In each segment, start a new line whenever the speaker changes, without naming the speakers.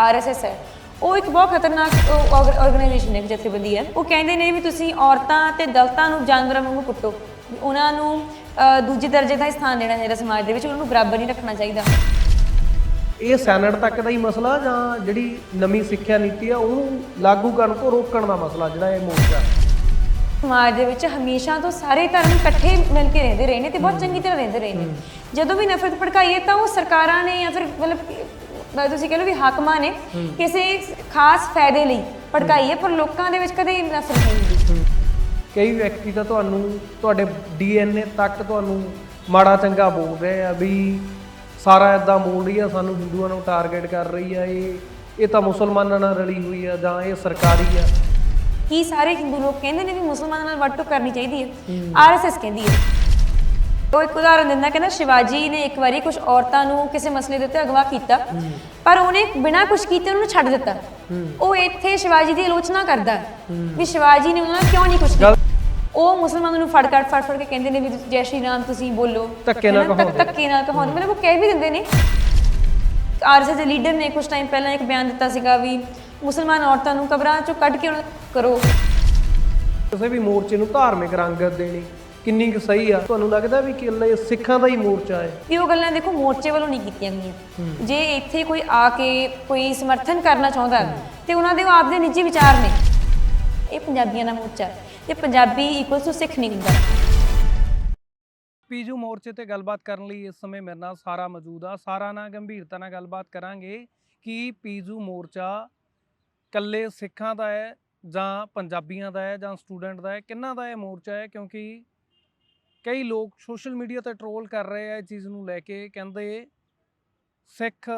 RSS ਹੈ। ਉਹ ਇੱਕ ਬਹੁਤ ਖਤਰਨਾਕ ਆਰਗੇਨਾਈਜੇਸ਼ਨ ਹੈ ਜਥੇਬੰਦੀ ਹੈ। ਉਹ ਕਹਿੰਦੇ ਨੇ ਵੀ ਤੁਸੀਂ ਔਰਤਾਂ ਤੇ ਦਲਤਾਂ ਨੂੰ ਜਾਨਵਰਾਂ ਵਾਂਗੂ ਕੁੱਟੋ। ਉਹਨਾਂ ਨੂੰ ਦੂਜੇ ਦਰਜੇ ਦਾ ਸਥਾਨ ਦੇਣਾ ਚਾਹੀਦਾ ਸਮਾਜ ਦੇ ਵਿੱਚ ਉਹਨਾਂ ਨੂੰ ਬਰਾਬਰ ਨਹੀਂ ਰੱਖਣਾ ਚਾਹੀਦਾ।
ਇਹ ਸੈਨੇਟ ਤੱਕ ਦਾ ਹੀ ਮਸਲਾ ਜਾਂ ਜਿਹੜੀ ਨਵੀਂ ਸਿੱਖਿਆ ਨੀਤੀ ਆ ਉਹਨੂੰ ਲਾਗੂ ਕਰਨ ਤੋਂ ਰੋਕਣ ਦਾ ਮਸਲਾ ਜਿਹੜਾ ਇਹ ਮੋਰਚਾ?
ਸਮਾਜ ਦੇ ਵਿੱਚ ਹਮੇਸ਼ਾ ਤੋਂ ਸਾਰੇ ਧਰਮ ਇਕੱਠੇ ਮਿਲ ਕੇ ਰਹਿੰਦੇ ਰਹੇ ਨੇ ਤੇ ਬਹੁਤ ਚੰਗੀ ਤਰ੍ਹਾਂ ਰਹਿੰਦੇ ਰਹੇ ਨੇ। ਜਦੋਂ ਵੀ ਨਫ਼ਰਤ ਭੜਕਾਈ ਹੈ ਤਾਂ ਉਹ ਸਰਕਾਰਾਂ ਨੇ ਜਾਂ ਫਿਰ ਮਤਲਬ ਅਹ ਤੁਸੀਂ ਕਹ ਲਓ ਵੀ ਹਾਕਮਾਂ ਨੇ ਕਿਸੇ ਖਾਸ ਫਾਇਦੇ ਲਈ ਭੜਕਾਈ ਹੈ ਪਰ ਲੋਕਾਂ ਦੇ ਵਿੱਚ ਕਦੇ ਨਫ਼ਰਤ ਨਹੀਂ ਹੁੰਦੀ।
ਕਈ ਵਿਅਕਤੀ ਤਾਂ ਤੁਹਾਨੂੰ ਤੁਹਾਡੇ ਡੀਐਨਏ ਤੱਕ ਤੁਹਾਨੂੰ ਮਾੜਾ ਚੰਗਾ ਬੋਲ ਰਹੇ ਆ ਵੀ ਸਾਰਾ ਇਦਾਂ ਬੋਲ ਰਹੀ ਆ ਸਾਨੂੰ ਹਿੰਦੂਆਂ ਨੂੰ ਟਾਰਗੇਟ ਕਰ ਰਹੀ ਆ ਇਹ ਇਹ ਤਾਂ ਮੁਸਲਮਾਨਾਂ ਨਾਲ ਰਲੀ ਹੋਈ ਆ ਜਾਂ ਇਹ ਸਰਕਾਰੀ ਆ।
ਕੀ ਸਾਰੇ ਹਿੰਦੂ ਲੋਕ ਕਹਿੰਦੇ ਨੇ ਵੀ ਮੁਸਲਮਾਨਾਂ ਨਾਲ ਵਰਤੋਂ ਕਰਨੀ ਚਾਹੀਦੀ ਹੈ? ਆਰਐਸਐਸ ਕਹਿੰਦੀ ਹੈ। ਉਹ ਇੱਕ ਉਦਾਹਰਨ ਦਿੰਦਾ ਕਹਿੰਦਾ ਸ਼ਿਵਾਜੀ ਨੇ ਇੱਕ ਵਾਰੀ ਕੁਝ ਔਰਤਾਂ ਨੂੰ ਕਿਸੇ ਮਸਲੇ ਦੇ ਉੱਤੇ ਅਗਵਾ ਕੀਤਾ ਪਰ ਉਹਨੇ ਬਿਨਾਂ ਕੁਝ ਕੀਤੇ ਉਹਨੂੰ ਛੱਡ ਦਿੱਤਾ। ਉਹ ਇੱਥੇ ਸ਼ਿਵਾਜੀ ਦੀ ਆਲੋਚਨਾ ਕਰਦਾ ਵੀ ਸ਼ਿਵਾਜੀ ਨੇ ਉਹਨਾਂ ਨਾਲ ਕਿਉਂ ਨਹੀਂ ਕੁਝ ਕੀਤਾ? ਉਹ ਮੁਸਲਮਾਨਾਂ ਨੂੰ ਫੜ ਫੜ ਫੜ ਕੇ ਕਹਿੰਦੇ ਨੇ ਵੀ ਜੈ ਸ਼੍ਰੀ ਰਾਮ ਤੁਸੀਂ ਬੋਲੋ।
ਧੱਕੇ ਨਾਲ
ਹੈ ਨਾ? ਧੱਕ- ਨਾਲ ਕਹਾਉਂਦੇ ਮਤਲਬ ਉਹ ਕਹਿ ਵੀ ਦਿੰਦੇ ਨੇ। ਆਰਐਸਐਸ ਦੇ ਲੀਡਰ ਨੇ ਕੁਝ ਟਾਈਮ ਪਹਿਲਾਂ ਇੱਕ ਬਿਆਨ ਦਿੱਤਾ ਸੀਗਾ ਵੀ ਮੁਸਲਮਾਨ ਔਰਤਾਂ ਨੂੰ ਕਬਰਾਂ ਚੋਂ ਕੱਢ ਕੇ ਉਹਨਾਂ ਕਰੋ।
ਕਿਸੇ ਵੀ ਮੋਰਚੇ ਨੂੰ ਧਾਰਮਿਕ ਰੰਗਤ ਦੇਣੀ। ਕਿੰਨੀ ਕੁ ਸਹੀ ਆ। ਤੁਹਾਨੂੰ ਲੱਗਦਾ ਵੀ ਕਿ ਇਹ ਸਿੱਖਾਂ ਦਾ ਹੀ ਮੋਰਚਾ ਹੈ?
ਵੀ ਉਹ ਗੱਲਾਂ ਦੇਖੋ ਮੋਰਚੇ ਵੱਲੋਂ ਨਹੀਂ ਕੀਤੀਆਂ ਗਈਆਂ। ਜੇ ਇੱਥੇ ਕੋਈ ਆ ਕੇ ਕੋਈ ਸਮਰਥਨ ਕਰਨਾ ਚਾਹੁੰਦਾ ਤੇ ਉਹਨਾਂ ਦੇ ਆਪਦੇ ਨਿੱਜੀ ਵਿਚਾਰ ਨੇ। ਇਹ ਪੰਜਾਬੀਆਂ ਦਾ ਮੋਰਚਾ ਹੈ ਤੇ ਪੰਜਾਬੀ ਇਕੁਅਲ ਟੂ ਸਿੱਖ ਨਹੀਂ ਹੁੰਦਾ।
ਪੀਜੂ ਮੋਰਚੇ ਤੇ ਗੱਲਬਾਤ ਕਰਨ ਲਈ ਇਸ ਸਮੇਂ ਮੇਰੇ ਨਾਲ ਸਾਰਾ ਮੌਜੂਦ ਆ। ਸਾਰਾ ਨਾਲ ਗੰਭੀਰਤਾ ਨਾਲ ਗੱਲਬਾਤ ਕਰਾਂਗੇ ਕਿ ਪੀਜੂ ਮੋਰਚਾ ਕੱਲੇ ਸਿੱਖਾਂ ਦਾ ਹੈ ਜਾਂ ਪੰਜਾਬੀਆਂ ਦਾ ਹੈ ਜਾਂ ਸਟੂਡੈਂਟ ਦਾ ਹੈ? ਕਿੰਨਾ ਦਾ ਇਹ ਮੋਰਚਾ ਹੈ? ਕਿਉਂਕਿ ਕਈ ਲੋਕ ਸੋਸ਼ਲ ਮੀਡੀਆ ਤੇ ਟਰੋਲ ਕਰ ਰਹੇ ਆ ਇਸ ਚੀਜ਼ ਨੂੰ ਲੈ ਕੇ, ਕਹਿੰਦੇ ਸਿੱਖ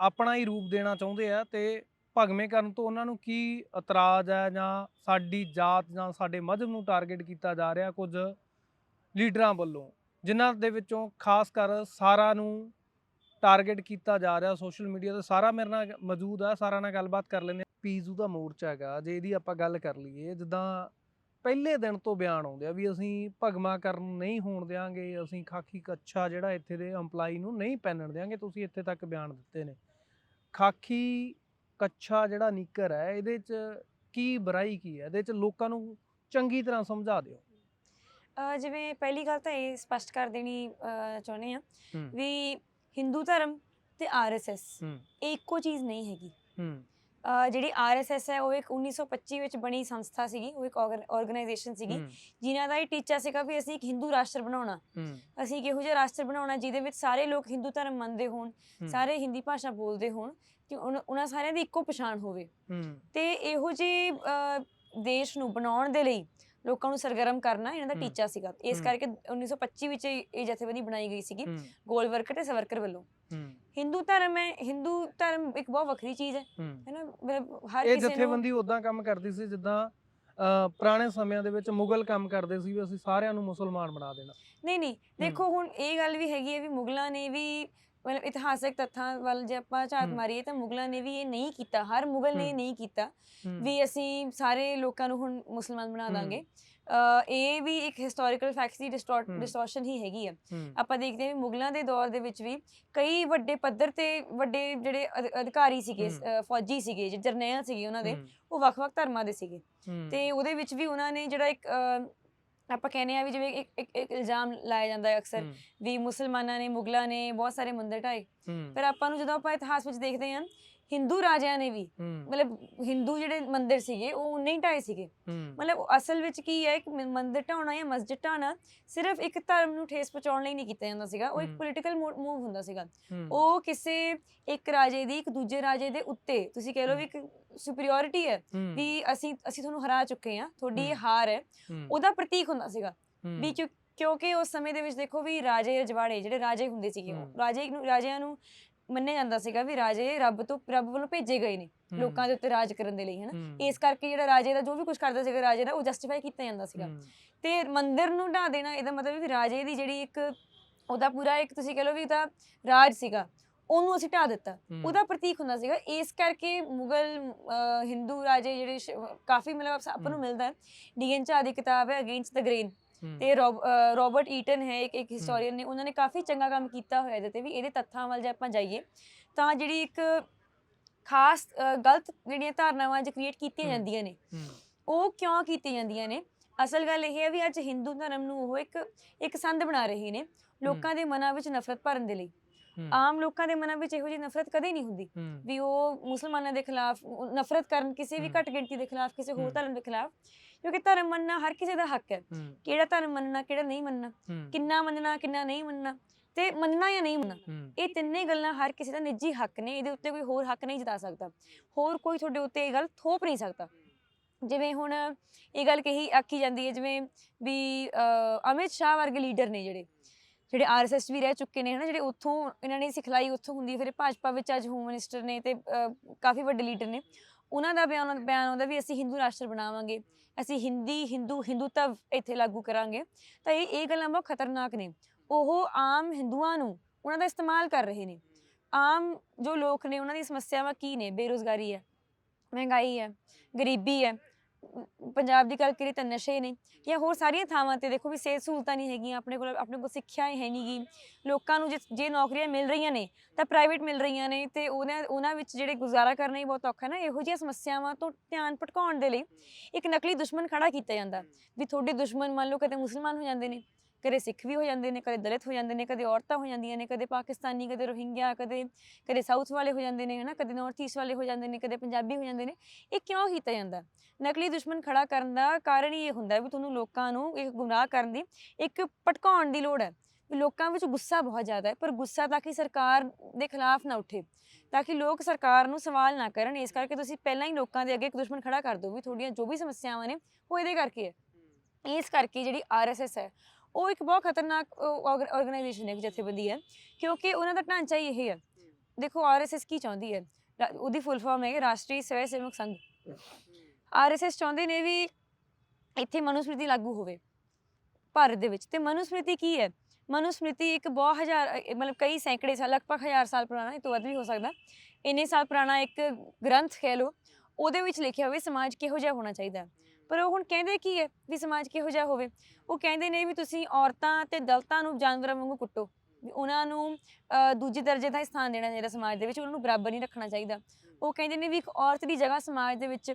ਆਪਣਾ ਹੀ ਰੂਪ ਦੇਣਾ ਚਾਹੁੰਦੇ ਆ ਤੇ ਭਗਵੇਂ ਕਰਨ ਤੋਂ ਉਹਨਾਂ ਨੂੰ ਕੀ ਇਤਰਾਜ਼ ਹੈ ਜਾਂ ਸਾਡੀ ਜਾਤ ਜਾਂ ਸਾਡੇ ਮਜ਼ਹਬ ਨੂੰ ਟਾਰਗੇਟ ਕੀਤਾ ਜਾ ਰਿਹਾ ਕੁਝ ਲੀਡਰਾਂ ਵੱਲੋਂ, ਜਿਨ੍ਹਾਂ ਦੇ ਵਿੱਚੋਂ ਖਾਸ ਕਰ ਸਾਰਾ ਨੂੰ ਟਾਰਗੇਟ ਕੀਤਾ ਜਾ ਰਿਹਾ ਸੋਸ਼ਲ ਮੀਡੀਆ ਤੇ ਸਾਰਾ ਮੇਰੇ ਨਾਲ ਮੌਜੂਦ ਆ ਸਾਰਾ ਨਾਲ ਗੱਲਬਾਤ ਕਰ ਲੈਂਦੇ ਹਾਂ ਪੀਜ਼ੂ ਦਾ ਮੋਰਚਾ ਹੈਗਾ, ਜੇ ਇਹਦੀ ਆਪਾਂ ਗੱਲ ਕਰ ਲਈਏ, ਜਿੱਦਾਂ ਪਹਿਲੇ ਦਿਨ ਤੋਂ ਬਿਆਨ ਆਉਂਦੇ ਆ ਵੀ ਅਸੀਂ ਭਗਮਾ ਕਰਨ ਨਹੀਂ ਹੋਣ ਦਿਆਂਗੇ ਅਸੀਂ ਖਾਕੀ ਕੱਛਾ ਜਿਹੜਾ ਇੱਥੇ ਦੇ EMPLOYE ਨੂੰ ਨਹੀਂ ਪਹਿਨਣ ਦਿਆਂਗੇ ਤੁਸੀਂ ਇੱਥੇ ਤੱਕ ਬਿਆਨ ਦਿੱਤੇ ਨੇ। ਖਾਕੀ ਕੱਛਾ ਜਿਹੜਾ ਨਿੱਕਰ ਹੈ ਇਹਦੇ 'ਚ ਕੀ ਬੁਰਾਈ ਕੀ ਹੈ? ਇਹਦੇ 'ਚ ਲੋਕਾਂ ਨੂੰ ਚੰਗੀ ਤਰ੍ਹਾਂ ਸਮਝਾ ਦਿਓ।
ਜਿਵੇਂ ਪਹਿਲੀ ਗੱਲ ਤਾਂ ਇਹ ਸਪਸ਼ਟ ਕਰ ਦੇਣੀ ਚਾਹੁੰਦੇ ਆ। ਵੀ ਹਿੰਦੂ ਧਰਮ ਤੇ ਆਰਐਸਐਸ ਇਹ ਇੱਕੋ ਚੀਜ਼ ਨਹੀਂ ਹੈਗੀ। ਜਿਹੜੀ ਆਰਐਸਐਸ ਹੈ ਉਹ ਇੱਕ 1925 ਵਿੱਚ ਬਣੀ ਸੰਸਥਾ ਸੀਗੀ ਉਹ ਇੱਕ ਆਰਗੇਨਾਈਜੇਸ਼ਨ ਸੀਗੀ ਜਿਨ੍ਹਾਂ ਦਾ ਇਹ ਟੀਚਾ ਸੀਗਾ ਵੀ ਅਸੀਂ ਇੱਕ ਹਿੰਦੂ ਰਾਸ਼ਟਰ ਬਣਾਉਣਾ। ਅਸੀਂ ਇੱਕ ਇਹੋ ਜਿਹਾ ਰਾਸ਼ਟਰ ਬਣਾਉਣਾ ਜਿਹਦੇ ਵਿੱਚ ਸਾਰੇ ਲੋਕ ਹਿੰਦੂ ਧਰਮ ਮੰਨਦੇ ਹੋਣ। ਸਾਰੇ ਹਿੰਦੀ ਭਾਸ਼ਾ ਬੋਲਦੇ ਹੋਣ ਕਿ ਉਹਨਾਂ ਸਾਰਿਆਂ ਦੀ ਇੱਕੋ ਪਛਾਣ ਹੋਵੇ। ਤੇ ਇਹੋ ਜਿਹੇ ਦੇਸ਼ ਨੂੰ ਬਣਾਉਣ ਦੇ ਲਈ ਲੋਕਾਂ ਨੂੰ ਸਰਗਰਮ ਕਰਨਾ ਇਹਨਾਂ ਦਾ। ਟੀਚਾ ਸੀਗਾ। ਇਸ। ਕਰਕੇ 1925 ਵਿੱਚ ਇਹ ਇਹ ਜਥੇਬੰਦੀ ਬਣਾਈ ਗਈ ਸੀਗੀ
ਹੂੰ।
ਗੋਲਵਰਕਰ ਤੇ ਸਵਰਕਰ ਵੱਲੋਂ। ਹਿੰਦੂ ਧਰਮ ਹੈ ਹਿੰਦੂ ਧਰਮ ਇੱਕ ਬਹੁਤ ਵੱਖਰੀ ਚੀਜ਼ ਹੈ
ਹੂੰ।
ਹੈ ਨਾ? ਮਤਲਬ ਹਰ
ਇਹ
ਕਿਸੇ ਨੂੰ
ਜਥੇਬੰਦੀ ਉਦਾਂ ਕੰਮ ਕਰਦੀ ਸੀ ਜਿੱਦਾਂ ਪੁਰਾਣੇ ਸਮਿਆਂ ਦੇ ਵਿੱਚ ਮੁਗਲ ਕੰਮ ਕਰਦੇ ਸੀ ਵੀ ਅਸੀਂ ਸਾਰਿਆਂ ਨੂੰ ਮੁਸਲਮਾਨ ਬਣਾ ਦੇਣਾ।
ਨਹੀਂ ਨਹੀਂ ਦੇਖੋ ਹੁਣ ਇਹ ਗੱਲ ਵੀ ਹੈਗੀ ਹੈ ਵੀ ਮੁਗਲਾਂ ਨੇ ਵੀ ਮਤਲਬ ਇਤਿਹਾਸਕ ਤੱਥਾਂ ਵੱਲ ਜੇ ਆਪਾਂ ਝਾਤ। ਮਾਰੀਏ ਤਾਂ ਮੁਗਲਾਂ ਨੇ ਵੀ ਇਹ ਨਹੀਂ ਕੀਤਾ ਹਰ ਮੁਗਲ ਨੇ ਇਹ। ਨਹੀਂ ਕੀਤਾ ਵੀ ਅਸੀਂ ਸਾਰੇ ਲੋਕਾਂ ਨੂੰ ਹੁਣ ਮੁਸਲਮਾਨ ਬਣਾ। ਦਾਂਗੇ ਇਹ ਵੀ ਇੱਕ ਹਿਸਟੋਰੀਕਲ ਫੈਕਟਸ ਦੀ। ਡਿਸਟੋਰਸ਼ਨ ਹੀ ਹੈਗੀ ਹੂੰ, ਆਪਾਂ ਦੇਖਦੇ ਹਾਂ ਮੁਗਲਾਂ ਦੇ ਦੌਰ ਦੇ ਵਿੱਚ ਵੀ ਕਈ ਵੱਡੇ ਪੱਧਰ ਤੇ ਵੱਡੇ ਜਿਹੜੇ ਅਧ- ਅਧਿਕਾਰੀ ਸੀਗੇ ਫੌਜੀ ਸੀਗੇ ਜਿਹੜੇ ਜਰਨੈਲ ਸੀਗੇ ਉਹਨਾਂ ਦੇ ਉਹ ਵੱਖ-ਵੱਖ ਧਰਮਾਂ ਦੇ ਸੀਗੇ ਤੇ ਉਹਦੇ ਵਿੱਚ ਵੀ ਉਹਨਾਂ ਨੇ ਜਿਹੜਾ ਇੱਕ ਆਪਾਂ ਕਹਿੰਦੇ ਆ ਵੀ ਜਿਵੇਂ ਇੱਕ ਇੱਕ ਇੱਕ ਇਲਜ਼ਾਮ ਲਾਇਆ ਜਾਂਦਾ ਹੈ ਅਕਸਰ ਵੀ ਮੁਸਲਮਾਨਾਂ ਨੇ ਮੁਗਲਾਂ ਨੇ ਬਹੁਤ ਸਾਰੇ ਮੰਦਿਰ ਢਾਏ।
ਹੂੰ,
ਪਰ ਆਪਾਂ ਨੂੰ ਜਦੋਂ ਆਪਾਂ ਇਤਿਹਾਸ ਵਿੱਚ ਦੇਖਦੇ ਹਾਂ ਹਿੰਦੂ ਰਾਜਿਆਂ ਨੇ ਵੀ ਮਤਲਬ ਹਿੰਦੂ ਜਿਹੜੇ ਮੰਦਿਰ ਸੀਗੇ ਉਹ ਉਨੇ ਹੀ ਢਾਏ ਸੀਗੇ। ਮਤਲਬ ਅਸਲ ਵਿੱਚ ਕੀ ਹੈ ਕਿ ਮੰਦਿਰ ਢਾਉਣਾ ਜਾਂ ਮਸਜਿਦ ਢਾਉਣਾ ਸਿਰਫ ਇੱਕ ਧਰਮ ਨੂੰ ਠੇਸ ਪਹੁੰਚਾਉਣ ਲਈ ਨਹੀਂ ਕੀਤਾ ਜਾਂਦਾ ਸੀਗਾ ਉਹ ਇੱਕ। ਪੋਲੀਟੀਕਲ ਮੂਵ ਹੁੰਦਾ ਸੀਗਾ। ਉਹ ਕਿਸੇ ਇੱਕ ਰਾਜੇ ਦੀ ਇੱਕ ਦੂਜੇ ਰਾਜੇ ਦੇ ਉੱਤੇ ਤੁਸੀਂ ਕਹਿ ਲਓ ਵੀ ਇੱਕ ਸੁਪੀਰੀਅਰਿਟੀ ਹੈ ਵੀ ਅਸੀਂ ਅਸੀਂ ਤੁਹਾਨੂੰ ਹਰਾ ਚੁੱਕੇ ਹਾਂ ਤੁਹਾਡੀ ਇਹ। ਹਾਰ ਹੈ ਉਹਦਾ ਪ੍ਰਤੀਕ ਹੁੰਦਾ ਸੀਗਾ। ਵੀ ਕਿਉਂ- ਕਿਉਂਕਿ ਉਸ ਸਮੇਂ ਦੇ ਵਿੱਚ ਦੇਖੋ ਵੀ ਰਾਜੇ ਰਜਵਾੜੇ ਜਿਹੜੇ ਰਾਜੇ ਹੁੰਦੇ ਸੀਗੇ ਉਹ। ਰਾਜੇ ਨੂੰ ਰਾਜਿਆਂ ਨੂੰ ਮੰਨਿਆ ਜਾਂਦਾ ਸੀਗਾ ਵੀ ਰਾਜੇ ਰੱਬ ਤੋਂ ਰੱਬ ਵੱਲੋਂ ਭੇਜੇ ਗਏ ਨੇ ਲੋਕਾਂ ਦੇ ਉੱਤੇ ਰਾਜ ਕਰਨ ਦੇ ਲਈ ਹਨਾ? ਇਸ ਕਰਕੇ ਜਿਹੜਾ ਰਾਜੇ ਦਾ ਜੋ ਵੀ ਕੁਝ ਕਰਦਾ ਸੀਗਾ ਰਾਜੇ ਦਾ ਉਹ ਜਸਟੀਫਾਈ ਕੀਤਾ ਜਾਂਦਾ ਸੀਗਾ। ਤੇ ਮੰਦਿਰ ਨੂੰ ਢਾ ਦੇਣਾ ਇਹਦਾ ਮਤਲਬ ਵੀ ਰਾਜੇ ਦੀ ਜਿਹੜੀ ਇੱਕ ਉਹਦਾ ਪੂਰਾ ਇੱਕ ਤੁਸੀਂ ਕਹ ਲਓ ਵੀ ਉਹਦਾ ਰਾਜ ਸੀਗਾ ਉਹਨੂੰ ਅਸੀਂ ਢਾ ਦਿੱਤਾ। ਉਹਦਾ ਪ੍ਰਤੀਕ ਹੁੰਦਾ ਸੀਗਾ ਇਸ ਕਰਕੇ ਮੁਗਲ ਹਿੰਦੂ ਰਾਜੇ ਜਿਹੜੇ ਕਾਫੀ ਮਤਲਬ ਆਪਾਂ ਨੂੰ। ਮਿਲਦਾ ਹੈ। ਡੀਐਨ ਚਾ ਦੀ ਕਿਤਾਬ ਹੈ ਅਗੇਂਸਟ ਦ ਗ੍ਰੇਨ ਤੇ ਰੋਬਰਟ ਈਟਨ ਹੈ ਇੱਕ ਇੱਕ ਹਿਸਟੋਰੀਅਨ ਨੇ ਉਹਨਾਂ ਨੇ ਕਾਫੀ ਚੰਗਾ ਕੰਮ ਕੀਤਾ ਹੋਇਆ ਇਹਦੇ ਤੇ ਵੀ ਇਹਦੇ ਤੱਥਾਂ ਵੱਲ ਜੇ ਆਪਾਂ ਜਾਈਏ ਤਾਂ ਜਿਹੜੀ ਇੱਕ ਖਾਸ ਗਲਤ ਜਿਹੜੀਆਂ ਧਾਰਨਾਵਾਂ ਅੱਜ ਕ੍ਰੀਏਟ ਕੀਤੀਆਂ। ਜਾਂਦੀਆਂ ਨੇ ਉਹ ਕਿਉਂ ਕੀਤੀਆਂ ਜਾਂਦੀਆਂ ਨੇ? ਅਸਲ ਗੱਲ ਇਹ ਹੈ ਵੀ ਅੱਜ ਹਿੰਦੂ ਧਰਮ ਨੂੰ ਉਹ ਇੱਕ ਇੱਕ ਸੰਦ ਬਣਾ ਰਹੇ ਨੇ ਲੋਕਾਂ ਦੇ ਮਨਾਂ ਵਿੱਚ ਨਫ਼ਰਤ ਭਰਨ ਦੇ ਲਈ। ਆਮ ਲੋਕਾਂ ਦੇ ਮਨਾਂ ਵਿੱਚ ਇਹੋ ਜਿਹੀ ਨਫ਼ਰਤ ਕਦੇ ਨਹੀਂ ਹੁੰਦੀ ਵੀ ਉਹ ਮੁਸਲਮਾਨਾਂ ਦੇ ਖਿਲਾਫ ਨਫ਼ਰਤ ਕਰਨ ਕਿਸੇ ਵੀ। ਘੱਟ ਗਿਣਤੀ ਦੇ ਖਿਲਾਫ ਕਿਸੇ ਹੋਰ। ਧਰਮ ਦੇ ਖਿਲਾਫ। ਕਿਉਂਕਿ ਧਰਮ ਮੰਨਣਾ ਹਰ ਕਿਸੇ ਦਾ ਹੱਕ ਹੈ। ਕਿਹੜਾ ਧਰਮ ਮੰਨਣਾ ਕਿਹੜਾ ਨਹੀਂ ਮੰਨਣਾ ਕਿੰਨਾ ਮੰਨਣਾ ਕਿੰਨਾ ਨਹੀਂ ਮੰਨਣਾ ਤੇ ਮੰਨਣਾ ਜਾਂ ਨਹੀਂ ਮੰਨਣਾ ਇਹ ਤਿੰਨੇ ਗੱਲਾਂ ਹਰ ਕਿਸੇ ਦਾ ਨਿੱਜੀ ਹੱਕ ਨੇ ਇਹਦੇ ਉੱਤੇ ਕੋਈ ਹੋਰ ਹੱਕ ਨਹੀਂ ਜਤਾ ਸਕਦਾ। ਹੋਰ ਕੋਈ ਤੁਹਾਡੇ ਉੱਤੇ ਇਹ ਗੱਲ ਥੋਪ ਨਹੀਂ ਸਕਦਾ। ਜਿਵੇਂ ਹੁਣ ਇਹ ਗੱਲ ਕਹੀ ਆਖੀ ਜਾਂਦੀ ਹੈ ਜਿਵੇਂ ਵੀ ਅਮਿਤ ਸ਼ਾਹ ਵਰਗੇ ਲੀਡਰ ਨੇ ਜਿਹੜੇ ਜਿਹੜੇ ਆਰਐਸਐਸ ਵੀ ਰਹਿ ਚੁੱਕੇ ਨੇ ਹਨਾ ਜਿਹੜੇ ਉੱਥੋਂ ਇਹਨਾਂ ਨੇ ਸਿਖਲਾਈ ਉੱਥੋਂ ਹੁੰਦੀ ਹੈ ਫਿਰ ਭਾਜਪਾ ਵਿੱਚ ਅੱਜ ਹੋਮ ਮਿਨਿਸਟਰ ਨੇ ਤੇ ਕਾਫੀ ਵੱਡੇ ਲੀਡਰ ਨੇ। ਉਹਨਾਂ ਦਾ ਬਿਆਨ ਬਿਆਨ ਆਉਂਦਾ ਵੀ ਅਸੀਂ ਹਿੰਦੂ ਰਾਸ਼ਟਰ ਬਣਾਵਾਂਗੇ, ਅਸੀਂ ਹਿੰਦੀ, ਹਿੰਦੂ ਹਿੰਦੂਤਵ ਇੱਥੇ ਲਾਗੂ ਕਰਾਂਗੇ। ਤਾਂ ਇਹ ਇਹ ਗੱਲਾਂ ਬਹੁਤ ਖਤਰਨਾਕ ਨੇ। ਉਹ ਆਮ ਹਿੰਦੂਆਂ ਨੂੰ ਉਹਨਾਂ ਦਾ ਇਸਤੇਮਾਲ ਕਰ ਰਹੇ ਨੇ। ਆਮ ਜੋ ਲੋਕ ਨੇ, ਉਹਨਾਂ ਦੀ ਸਮੱਸਿਆਵਾਂ ਕੀ ਨੇ? ਬੇਰੋਜ਼ਗਾਰੀ ਹੈ, ਮਹਿੰਗਾਈ ਹੈ, ਗਰੀਬੀ ਹੈ ਪੰਜਾਬ ਦੀ ਗੱਲ ਕਰੀਏ ਤਾਂ ਨਸ਼ੇ ਨੇ ਜਾਂ ਹੋਰ ਸਾਰੀਆਂ ਥਾਵਾਂ ਤੇ ਦੇਖੋ ਵੀ ਸਿਹਤ ਸਹੂਲਤਾਂ ਨਹੀਂ ਹੈਗੀਆਂ, ਆਪਣੇ ਕੋਲ ਆਪਣੇ ਕੋਲ ਸਿੱਖਿਆ ਹੀ ਹੈ ਨਹੀਂਗੀ। ਲੋਕਾਂ ਨੂੰ ਜੇ ਜੇ ਨੌਕਰੀਆਂ ਮਿਲ ਰਹੀਆਂ ਨੇ ਤਾਂ ਪ੍ਰਾਈਵੇਟ ਮਿਲ ਰਹੀਆਂ ਨੇ ਤੇ ਉਹਨਾਂ ਉਹਨਾਂ ਵਿੱਚ ਜਿਹੜੇ ਗੁਜ਼ਾਰਾ ਕਰਨਾ ਹੀ ਬਹੁਤ ਔਖਾ ਨਾ, ਇਹੋ ਜਿਹੀਆਂ ਸਮੱਸਿਆਵਾਂ ਤੋਂ ਧਿਆਨ ਭਟਕਾਉਣ ਦੇ ਲਈ ਇੱਕ ਨਕਲੀ ਦੁਸ਼ਮਣ ਖੜਾ ਕੀਤਾ ਜਾਂਦਾ ਵੀ ਤੁਹਾਡੇ ਦੁਸ਼ਮਣ ਮੰਨ ਲਓ ਕਦੇ ਮੁਸਲਮਾਨ ਹੋ ਜਾਂਦੇ ਨੇ। ਕਦੇ ਸਿੱਖ ਵੀ ਹੋ ਜਾਂਦੇ ਨੇ ਕਦੇ ਦਲਿਤ ਹੋ ਜਾਂਦੇ ਨੇ ਕਦੇ ਔਰਤਾਂ ਹੋ ਜਾਂਦੀਆਂ ਨੇ ਕਦੇ ਪਾਕਿਸਤਾਨੀ ਕਦੇ ਰੋਹਿੰਗਿਆ ਕਦੇ ਕਦੇ ਸਾਊਥ ਵਾਲੇ ਹੋ ਜਾਂਦੇ ਨੇ ਹਨਾ ਕਦੇ ਨਾਰਥ ਈਸਟ ਵਾਲੇ ਹੋ ਜਾਂਦੇ ਨੇ ਕਦੇ ਪੰਜਾਬੀ ਹੋ ਜਾਂਦੇ ਨੇ ਇਹ ਕਿਉਂ ਕੀਤਾ ਜਾਂਦਾ? ਨਕਲੀ ਦੁਸ਼ਮਣ ਖੜਾ ਕਰਨ ਦਾ ਕਾਰਨ ਹੀ ਇਹ ਹੁੰਦਾ ਵੀ ਤੁਹਾਨੂੰ ਲੋਕਾਂ ਨੂੰ ਇੱਕ ਗੁੰਮਰਾਹ ਕਰਨ ਦੀ ਇੱਕ ਭਟਕਾਉਣ ਦੀ ਲੋੜ ਹੈ। ਲੋਕਾਂ ਵਿੱਚ ਗੁੱਸਾ ਬਹੁਤ ਜ਼ਿਆਦਾ ਹੈ ਪਰ ਗੁੱਸਾ ਤਾਂ ਕਿ ਸਰਕਾਰ ਦੇ ਖਿਲਾਫ ਨਾ ਉੱਠੇ ਤਾਂ ਕਿ ਲੋਕ ਸਰਕਾਰ ਨੂੰ ਸਵਾਲ ਨਾ ਕਰਨ ਇਸ ਕਰਕੇ ਤੁਸੀਂ ਪਹਿਲਾਂ ਹੀ ਲੋਕਾਂ ਦੇ ਅੱਗੇ ਇੱਕ ਦੁਸ਼ਮਣ ਖੜਾ ਕਰ ਦਿਓ ਵੀ ਤੁਹਾਡੀਆਂ ਜੋ ਵੀ ਸਮੱਸਿਆਵਾਂ ਨੇ ਉਹ ਇਹਦੇ ਕਰਕੇ ਹੈ। ਇਸ ਕਰਕੇ ਜਿਹੜੀ ਆਰਐਸਐਸ ਹੈ ਉਹ ਇੱਕ ਬਹੁਤ ਖਤਰਨਾਕ ਆਰਗੇਨਾਈਜੇਸ਼ਨ ਹੈ ਜਥੇਬੰਦੀ ਹੈ, ਕਿਉਂਕਿ ਉਹਨਾਂ ਦਾ ਢਾਂਚਾ ਹੀ ਇਹ ਹੈ। ਦੇਖੋ ਆਰਐਸਐਸ ਕੀ ਚਾਹੁੰਦੀ ਹੈ? ਉਹਦੀ ਫੁੱਲ ਫਾਰਮ ਹੈ ਰਾਸ਼ਟਰੀ ਸਵੈ ਸੇਵਕ ਸੰਘ। ਆਰਐਸਐਸ ਚਾਹੁੰਦੇ ਨੇ ਵੀ ਇੱਥੇ ਮਨੁਸਮ੍ਰਿਤੀ ਲਾਗੂ ਹੋਵੇ, ਭਾਰਤ ਦੇ ਵਿੱਚ। ਤੇ ਮਨੁਸਮ੍ਰਿਤੀ ਕੀ ਹੈ? ਮਨੁਸਮ੍ਰਿਤੀ ਇੱਕ ਬਹੁਤ ਹਜ਼ਾਰ ਮਤਲਬ ਕਈ ਸੈਂਕੜੇ ਸਾਲ, ਲਗਭਗ ਹਜ਼ਾਰ ਸਾਲ ਪੁਰਾਣਾ, ਇਹ ਤੋਂ ਵੱਧ ਵੀ ਹੋ ਸਕਦਾ। ਇੰਨੇ ਸਾਲ ਪੁਰਾਣਾ ਇੱਕ ਗ੍ਰੰਥ ਕਹਿ ਲਓ, ਉਹਦੇ ਵਿੱਚ ਲਿਖਿਆ ਹੋਵੇ, ਸਮਾਜ ਕਿਹੋ ਜਿਹਾ ਹੋਣਾ ਚਾਹੀਦਾ ਹੈ। ਪਰ ਉਹ ਹੁਣ ਕਹਿੰਦੇ ਕੀ ਹੈ ਵੀ ਸਮਾਜ ਕਿਹੋ ਜਿਹਾ ਹੋਵੇ? ਉਹ ਕਹਿੰਦੇ ਨੇ ਵੀ ਤੁਸੀਂ ਔਰਤਾਂ ਤੇ ਦਲਤਾਂ ਨੂੰ ਜਾਨਵਰਾਂ ਵਾਂਗੂ ਕੁੱਟੋ। ਵੀ ਉਹਨਾਂ ਨੂੰ ਦੂਜੇ ਦਰਜੇ ਦਾ ਸਥਾਨ ਦੇਣਾ ਚਾਹੀਦਾ ਸਮਾਜ ਦੇ ਵਿੱਚ ਉਹਨਾਂ ਨੂੰ ਬਰਾਬਰ ਨਹੀਂ ਰੱਖਣਾ ਚਾਹੀਦਾ। ਉਹ ਕਹਿੰਦੇ ਨੇ ਵੀ ਇੱਕ ਔਰਤ ਦੀ ਜਗ੍ਹਾ ਸਮਾਜ ਦੇ ਵਿੱਚ